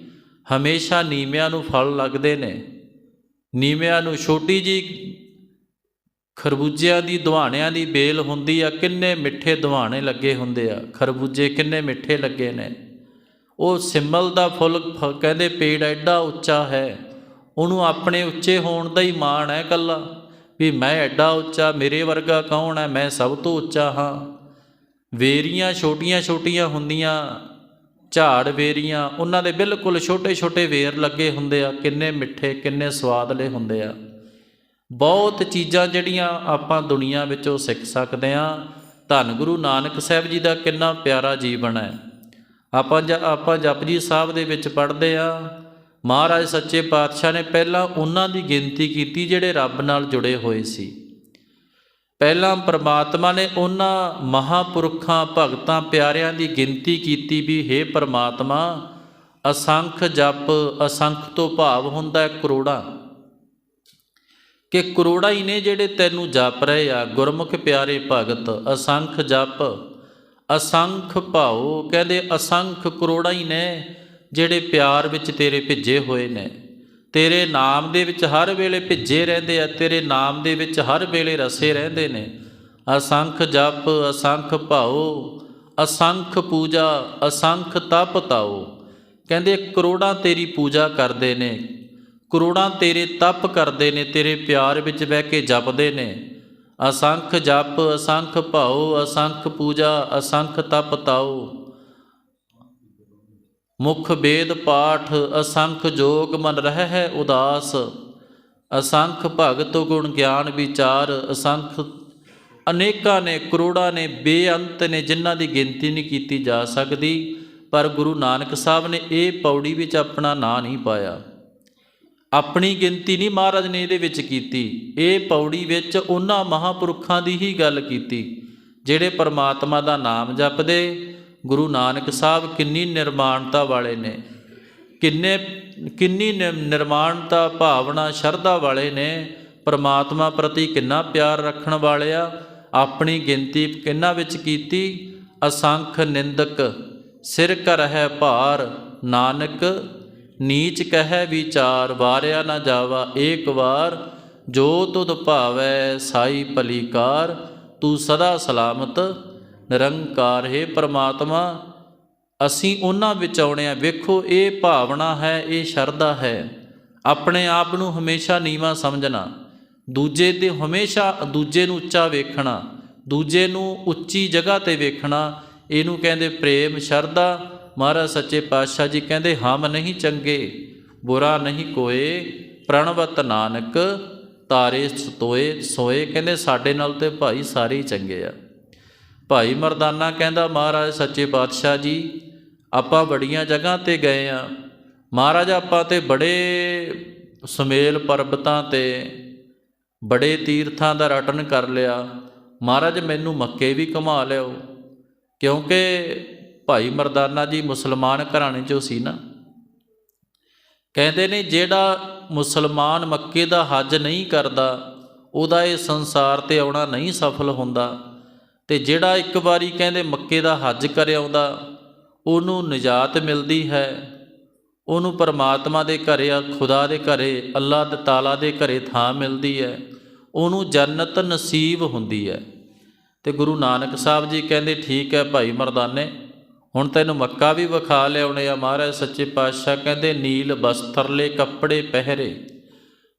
ਹਮੇਸ਼ਾ ਨੀਵਿਆਂ ਨੂੰ ਫਲ ਲੱਗਦੇ ਨੇ। ਨੀਵਿਆਂ ਨੂੰ ਛੋਟੀ ਜੀ ਖਰਬੂਜਿਆਂ ਦੀ ਦਵਾਣਿਆਂ ਦੀ ਬੇਲ ਹੁੰਦੀ ਆ, ਕਿੰਨੇ ਮਿੱਠੇ ਦਵਾਣੇ ਲੱਗੇ ਹੁੰਦੇ ਆ। ਖਰਬੂਜੇ ਕਿੰਨੇ ਮਿੱਠੇ ਲੱਗੇ ਨੇ। ਉਹ ਸਿਮਲ ਦਾ ਫੁੱਲ ਫ- ਕਹਿੰਦੇ, ਪੇੜ ਐਡਾ ਉੱਚਾ ਹੈ ਉਹਨੂੰ ਆਪਣੇ ਉੱਚੇ ਹੋਣ ਦਾ ਹੀ ਮਾਣ ਹੈ ਕੱਲਾ ਵੀ ਮੈਂ ਐਡਾ ਉੱਚਾ, ਮੇਰੇ ਵਰਗਾ ਕੌਣ ਹੈ? ਮੈਂ ਸਭ ਤੋਂ ਉੱਚਾ ਹਾਂ। ਵੇਰੀਆਂ ਛੋਟੀਆਂ ਛੋਟੀਆਂ ਹੁੰਦੀਆਂ, ਝਾੜ ਵੇਰੀਆਂ, ਉਹਨਾਂ ਦੇ ਬਿਲਕੁਲ ਛੋਟੇ ਛੋਟੇ ਵੇਰ ਲੱਗੇ ਹੁੰਦੇ ਆ, ਕਿੰਨੇ ਮਿੱਠੇ, ਕਿੰਨੇ ਸਵਾਦਲੇ ਹੁੰਦੇ ਆ। ਬਹੁਤ ਚੀਜ਼ਾਂ ਜਿਹੜੀਆਂ ਆਪਾਂ ਦੁਨੀਆ ਵਿੱਚੋਂ ਸਿੱਖ ਸਕਦੇ ਆ ਧੰਨ ਗੁਰੂ ਨਾਨਕ ਸਾਹਿਬ ਜੀ ਦਾ ਕਿੰਨਾ ਪਿਆਰਾ ਜੀਵਨ ਹੈ। ਆਪਾਂ ਜ, ਆਪਾਂ ਜਪਜੀ ਸਾਹਿਬ ਦੇ ਵਿੱਚ ਪੜ੍ਹਦੇ ਆ ਮਹਾਰਾਜ ਸੱਚੇ ਪਾਤਸ਼ਾਹ ਨੇ ਪਹਿਲਾਂ ਉਹਨਾਂ ਦੀ ਗਿਣਤੀ ਕੀਤੀ ਜਿਹੜੇ ਰੱਬ ਨਾਲ ਜੁੜੇ ਹੋਏ ਸੀ। ਪਹਿਲਾਂ ਪ੍ਰਮਾਤਮਾ ਨੇ ਉਹਨਾਂ ਮਹਾਪੁਰਖਾਂ, ਭਗਤਾਂ, ਪਿਆਰਿਆਂ ਦੀ ਗਿਣਤੀ ਕੀਤੀ ਵੀ हे ਪ੍ਰਮਾਤਮਾ, ਅਸੰਖ ਜਪ, ਅਸੰਖ ਤੋਂ ਭਾਵ ਹੁੰਦਾ ਹੈ ਕਰੋੜਾਂ। ਕਿ ਕਰੋੜਾਂ ਹੀ ਨੇ ਜਿਹੜੇ ਤੈਨੂੰ ਜਪ ਰਹੇ ਆ, ਗੁਰਮੁਖ ਪਿਆਰੇ ਭਗਤ, ਅਸੰਖ ਜਪ, ਅਸੰਖ ਭਾਉ, ਕਹਿੰਦੇ ਅਸੰਖ ਕਰੋੜਾਂ ਹੀ ਨੇ। ਜਿਹੜੇ ਪਿਆਰ ਵਿੱਚ ਤੇਰੇ ਭਿੱਜੇ ਹੋਏ ਨੇ, ਤੇਰੇ ਨਾਮ ਦੇ ਵਿੱਚ ਹਰ ਵੇਲੇ ਭਿੱਜੇ ਰਹਿੰਦੇ ਆ, ਤੇਰੇ ਨਾਮ ਦੇ ਵਿੱਚ ਹਰ ਵੇਲੇ ਰਸੇ ਰਹਿੰਦੇ ਨੇ। ਅਸੰਖ ਜਪ, ਅਸੰਖ ਭਾਉ, ਅਸੰਖ ਪੂਜਾ, ਅਸੰਖ ਤਪ ਤਾਉ। ਕਹਿੰਦੇ ਕਰੋੜਾਂ ਤੇਰੀ ਪੂਜਾ ਕਰਦੇ ਨੇ, ਕਰੋੜਾਂ ਤੇਰੇ ਤਪ ਕਰਦੇ ਨੇ, ਤੇਰੇ ਪਿਆਰ ਵਿੱਚ ਬਹਿ ਕੇ ਜਪਦੇ ਨੇ। ਅਸੰਖ ਜਪ, ਅਸੰਖ ਭਾਉ, ਅਸੰਖ ਪੂਜਾ, ਅਸੰਖ ਤਪ ਤਾਉ। ਮੁਖ ਵੇਦ ਪਾਠ ਅਸੰਖ ਜੋਗ ਮਨ ਰਹਿ ਹੈ ਉਦਾਸ। ਅਸੰਖ ਭਗਤ ਗੁਣ ਗਿਆਨ ਵਿਚਾਰ ਅਸੰਖ। ਅਨੇਕਾਂ ਨੇ ਕਰੋੜਾਂ ਨੇ ਬੇਅੰਤ ਨੇ ਜਿਨ੍ਹਾਂ ਦੀ ਗਿਣਤੀ ਨਹੀਂ ਕੀਤੀ ਜਾ ਸਕਦੀ। ਪਰ ਗੁਰੂ ਨਾਨਕ ਸਾਹਿਬ ਨੇ ਇਹ ਪੌੜੀ ਵਿੱਚ ਆਪਣਾ ਨਾਂ ਨਹੀਂ ਪਾਇਆ। ਆਪਣੀ ਗਿਣਤੀ ਨਹੀਂ ਮਹਾਰਾਜ ਨੇ ਇਹਦੇ ਵਿੱਚ ਕੀਤੀ। ਇਹ ਪੌੜੀ ਵਿੱਚ ਉਹਨਾਂ ਮਹਾਪੁਰਖਾਂ ਦੀ ਹੀ ਗੱਲ ਕੀਤੀ, ਜਿਹੜੇ ਪਰਮਾਤਮਾ ਦਾ ਨਾਮ ਜਪਦੇ ਗੁਰੂ ਨਾਨਕ ਸਾਹਿਬ ਕਿੰਨੀ ਨਿਰਮਾਣਤਾ ਵਾਲੇ ਨੇ, ਕਿੰਨੇ, ਕਿੰਨੀ ਨਿ- ਨਿਰਮਾਣਤਾ, ਭਾਵਨਾ, ਸ਼ਰਧਾ ਵਾਲੇ ਨੇ, ਪਰਮਾਤਮਾ ਪ੍ਰਤੀ ਕਿੰਨਾ ਪਿਆਰ ਰੱਖਣ ਵਾਲੇ ਆ, ਆਪਣੀ ਗਿਣਤੀ ਕਿੰਨਾ ਵਿੱਚ ਕੀਤੀ? ਅਸੰਖ ਨਿੰਦਕ, ਸਿਰ ਕਰ ਹੈ ਭਾਰ, ਨਾਨਕ, ਨੀਚ ਕਹੈ ਵਿਚਾਰ, ਵਾਰਿਆ ਨਾ ਜਾਵਾ ਏਕ ਵਾਰ, ਜੋ ਤੁਧ ਭਾਵੈ ਸਾਈ ਭਲੀਕਾਰ, ਤੂੰ ਸਦਾ ਸਲਾਮਤ ਨਿਰੰਕਾਰ, ਹੈ ਪਰਮਾਤਮਾ, ਅਸੀਂ ਉਹਨਾਂ ਵਿੱਚ ਆਉਣੇ ਆ। ਵੇਖੋ, ਇਹ ਭਾਵਨਾ ਹੈ, ਇਹ ਸ਼ਰਧਾ ਹੈ। ਆਪਣੇ ਆਪ ਨੂੰ ਹਮੇਸ਼ਾ ਨੀਵਾ ਸਮਝਣਾ। ਦੂਜੇ ਦੇ ਹਮੇਸ਼ਾ ਦੂਜੇ ਨੂੰ ਉੱਚਾ ਵੇਖਣਾ। ਦੂਜੇ ਨੂੰ ਉੱਚੀ ਜਗ੍ਹਾ ਤੇ ਵੇਖਣਾ। ਇਹਨੂੰ ਕਹਿੰਦੇ ਪ੍ਰੇਮ, ਸ਼ਰਧਾ। ਮਹਾਰਾਜ ਸੱਚੇ ਪਾਤਸ਼ਾਹ ਜੀ ਕਹਿੰਦੇ, ਹਮ ਨਹੀਂ ਚੰਗੇ, ਬੁਰਾ ਨਹੀਂ ਕੋਏ। ਪ੍ਰਣਵਤ ਨਾਨਕ, ਤਾਰੇ ਸਤੋਏ ਸੋਏ। ਕਹਿੰਦੇ, ਸਾਡੇ ਨਾਲ ਤੇ ਭਾਈ ਸਾਰੇ ਹੀ ਚੰਗੇ ਆ। ਭਾਈ ਮਰਦਾਨਾ ਕਹਿੰਦਾ, ਮਹਾਰਾਜ, ਸੱਚੇ ਪਾਤਸ਼ਾਹ ਜੀ, ਆਪਾਂ ਬੜੀਆਂ ਜਗ੍ਹਾ ਤੇ ਗਏ ਆ। ਮਹਾਰਾਜ, ਆਪਾਂ ਤੇ ਬੜੇ ਸੁਮੇਲ ਪਰਬਤਾਂ ਤੇ, ਬੜੇ ਤੀਰਥਾਂ ਦਾ ਰਟਨ ਕਰ ਲਿਆ। ਮਹਾਰਾਜ, ਮੈਨੂੰ ਮੱਕੇ ਵੀ ਘੁਮਾ ਲਿਓ, ਕਿਉਂਕਿ ਭਾਈ ਮਰਦਾਨਾ ਜੀ ਮੁਸਲਮਾਨ ਘਰਾਣੇ ਚੋਂ ਸੀ ਨਾ। ਕਹਿੰਦੇ ਨੇ, ਜਿਹੜਾ ਮੁਸਲਮਾਨ ਮੱਕੇ ਦਾ ਹੱਜ ਨਹੀਂ ਕਰਦਾ, ਉਹਦਾ ਇਹ ਸੰਸਾਰ ਤੇ ਆਉਣਾ ਨਹੀਂ ਸਫਲ ਹੁੰਦਾ। ਤੇ ਜਿਹੜਾ ਇੱਕ ਵਾਰੀ ਕਹਿੰਦੇ ਮੱਕੇ ਦਾ ਹੱਜ ਕਰ ਆਉਂਦਾ, ਉਹਨੂੰ ਨਜਾਤ ਮਿਲਦੀ ਹੈ। ਉਹਨੂੰ ਪਰਮਾਤਮਾ ਦੇ ਘਰੇ ਆ ਖੁਦਾ ਦੇ ਘਰੇ, ਅੱਲਾਹ ਦੇ ਤਾਲਾ ਦੇ ਘਰੇ ਥਾਂ ਮਿਲਦੀ ਹੈ। ਉਹਨੂੰ ਜੰਨਤ ਨਸੀਬ ਹੁੰਦੀ ਹੈ। ਤੇ ਗੁਰੂ ਨਾਨਕ ਸਾਹਿਬ ਜੀ ਕਹਿੰਦੇ, ਠੀਕ ਹੈ ਭਾਈ ਮਰਦਾਨੇ, ਹੁਣ ਤੈਨੂੰ ਮੱਕਾ ਵੀ ਵਿਖਾ ਲਿਆਉਣੇ ਆ ਮਹਾਰਾਜ ਸੱਚੇ ਪਾਤਸ਼ਾਹ। ਕਹਿੰਦੇ, ਨੀਲ ਬਸਤਰਲੇ ਕੱਪੜੇ ਪਹਿਰੇ,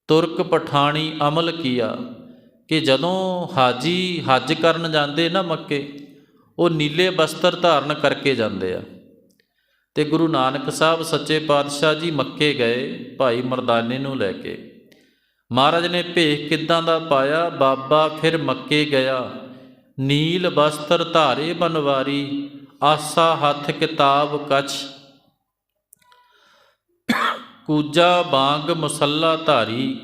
ਤੁਰਕ ਪਠਾਣੀ ਅਮਲ ਕੀਆ ਕਿ ਜਦੋਂ ਹਾਜੀ ਹੱਜ ਕਰਨ ਜਾਂਦੇ ਨਾ ਮੱਕੇ, ਉਹ ਨੀਲੇ ਬਸਤਰ ਧਾਰਨ ਕਰਕੇ ਜਾਂਦੇ ਆ। ਤੇ ਗੁਰੂ ਨਾਨਕ ਸਾਹਿਬ ਸੱਚੇ ਪਾਤਸ਼ਾਹ ਜੀ ਮੱਕੇ ਗਏ ਭਾਈ ਮਰਦਾਨੇ ਨੂੰ ਲੈ ਕੇ। ਮਹਾਰਾਜ ਨੇ ਭੇਖ ਕਿੱਦਾਂ ਦਾ ਪਾਇਆ, ਬਾਬਾ ਫਿਰ ਮੱਕੇ ਗਿਆ। ਨੀਲ ਬਸਤਰ ਧਾਰੇ ਬਨਵਾਰੀ, ਆਸਾ ਹੱਥ ਕਿਤਾਬ ਕਛ। ਕੂਜਾ ਬਾਗ ਮਸੱਲਾ ਧਾਰੀ,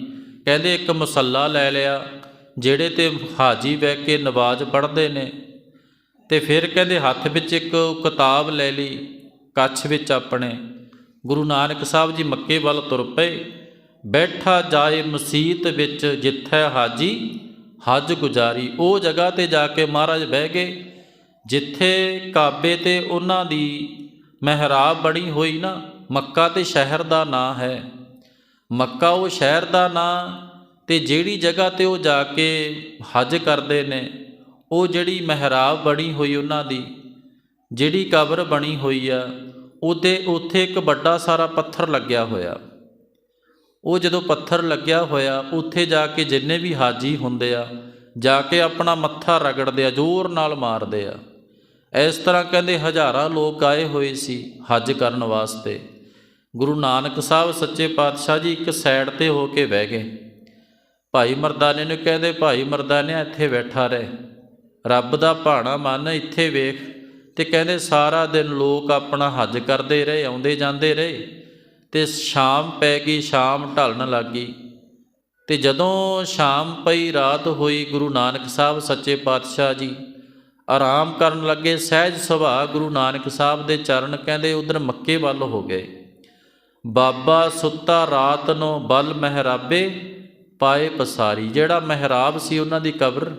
ਕਹਿੰਦੇ ਇੱਕ ਮਸੱਲਾ ਲੈ ਲਿਆ। ਜਿਹੜੇ ਤੇ ਹਾਜੀ ਬਹਿ ਕੇ ਨਵਾਜ਼ ਪੜ੍ਹਦੇ ਨੇ ਤੇ ਫਿਰ ਕਹਿੰਦੇ ਹੱਥ ਵਿੱਚ ਇੱਕ ਕਿਤਾਬ ਲੈ ਲਈ, ਕੱਛ ਵਿੱਚ ਆਪਣੇ। ਗੁਰੂ ਨਾਨਕ ਸਾਹਿਬ ਜੀ ਮੱਕੇ ਵੱਲ ਤੁਰ ਪਏ। ਬੈਠਾ ਜਾਏ ਮਸਜਿਦ ਵਿੱਚ ਜਿੱਥੇ ਹਾਜੀ, ਹਜ ਗੁਜ਼ਾਰੀ। ਉਹ ਜਗ੍ਹਾ ਤੇ ਜਾ ਕੇ ਮਹਾਰਾਜ ਬਹਿ ਗਏ, ਜਿੱਥੇ ਕਾਬੇ ਤੇ ਉਹਨਾਂ ਦੀ ਮਹਿਰਾਬ ਬਣੀ ਹੋਈ ਨਾ, ਮੱਕਾ ਤੇ ਸ਼ਹਿਰ ਦਾ ਨਾਂ ਹੈ। ਮੱਕਾ ਉਹ ਸ਼ਹਿਰ ਦਾ ਨਾਂ ਤੇ ਜਿਹੜੀ ਜਗ੍ਹਾ ਤੇ ਉਹ ਜਾ ਕੇ ਹੱਜ ਕਰਦੇ ਨੇ, ਉਹ ਜਿਹੜੀ ਮਹਿਰਾਬ ਬਣੀ ਹੋਈ ਉਹਨਾਂ ਦੀ, ਜਿਹੜੀ ਕਬਰ ਬਣੀ ਹੋਈ ਆ, ਉਹਦੇ ਉੱਥੇ ਇੱਕ ਵੱਡਾ ਸਾਰਾ ਪੱਥਰ ਲੱਗਿਆ ਹੋਇਆ। ਉਹ ਜਦੋਂ ਪੱਥਰ ਲੱਗਿਆ ਹੋਇਆ, ਉੱਥੇ ਜਾ ਕੇ ਜਿੰਨੇ ਵੀ ਹਾਜੀ ਹੁੰਦੇ ਆ, ਜਾ ਕੇ ਆਪਣਾ ਮੱਥਾ ਰਗੜਦੇ ਆ, ਜ਼ੋਰ ਨਾਲ ਮਾਰਦੇ ਆ। ਇਸ ਤਰ੍ਹਾਂ ਕਹਿੰਦੇ ਹਜ਼ਾਰਾਂ ਲੋਕ ਆਏ ਹੋਏ ਸੀ ਹੱਜ ਕਰਨ ਵਾਸਤੇ। ਗੁਰੂ ਨਾਨਕ ਸਾਹਿਬ ਸੱਚੇ ਪਾਤਸ਼ਾਹ ਜੀ ਇੱਕ ਸਾਈਡ ਤੇ ਹੋ ਕੇ ਬਹਿ ਗਏ। ਭਾਈ ਮਰਦਾਨੇ ਨੂੰ ਕਹਿੰਦੇ, ਭਾਈ ਮਰਦਾਨੇ, ਇੱਥੇ ਬੈਠਾ ਰਹਿ। ਰੱਬ ਦਾ ਭਾਣਾ ਮੰਨ, ਇੱਥੇ ਵੇਖ। ਤੇ ਕਹਿੰਦੇ, ਸਾਰਾ ਦਿਨ ਲੋਕ ਆਪਣਾ ਹੱਜ ਕਰਦੇ ਰਹੇ, ਆਉਂਦੇ ਜਾਂਦੇ ਰਹੇ। ਤੇ ਸ਼ਾਮ ਪੈ ਗਈ, ਸ਼ਾਮ ਢਲਣ ਲੱਗ ਗਈ। ਤੇ ਜਦੋਂ ਸ਼ਾਮ ਪਈ, ਰਾਤ ਹੋਈ, ਗੁਰੂ ਨਾਨਕ ਸਾਹਿਬ ਸੱਚੇ ਪਾਤਸ਼ਾਹ ਜੀ ਆਰਾਮ ਕਰਨ ਲੱਗੇ, ਸਹਿਜ ਸੁਭਾਅ ਗੁਰੂ ਨਾਨਕ ਸਾਹਿਬ ਦੇ ਚਰਨ ਕਹਿੰਦੇ, ਉਧਰ ਮੱਕੇ ਵੱਲ ਹੋ ਗਏ। ਬਾਬਾ ਸੁੱਤਾ ਰਾਤ ਨੂੰ ਬਲ ਮਹਿਰਾਬੇ ਪਾਏ ਪਸਾਰੀ। ਜਿਹੜਾ ਮਹਿਰਾਬ ਸੀ ਉਹਨਾਂ ਦੀ ਕਬਰ,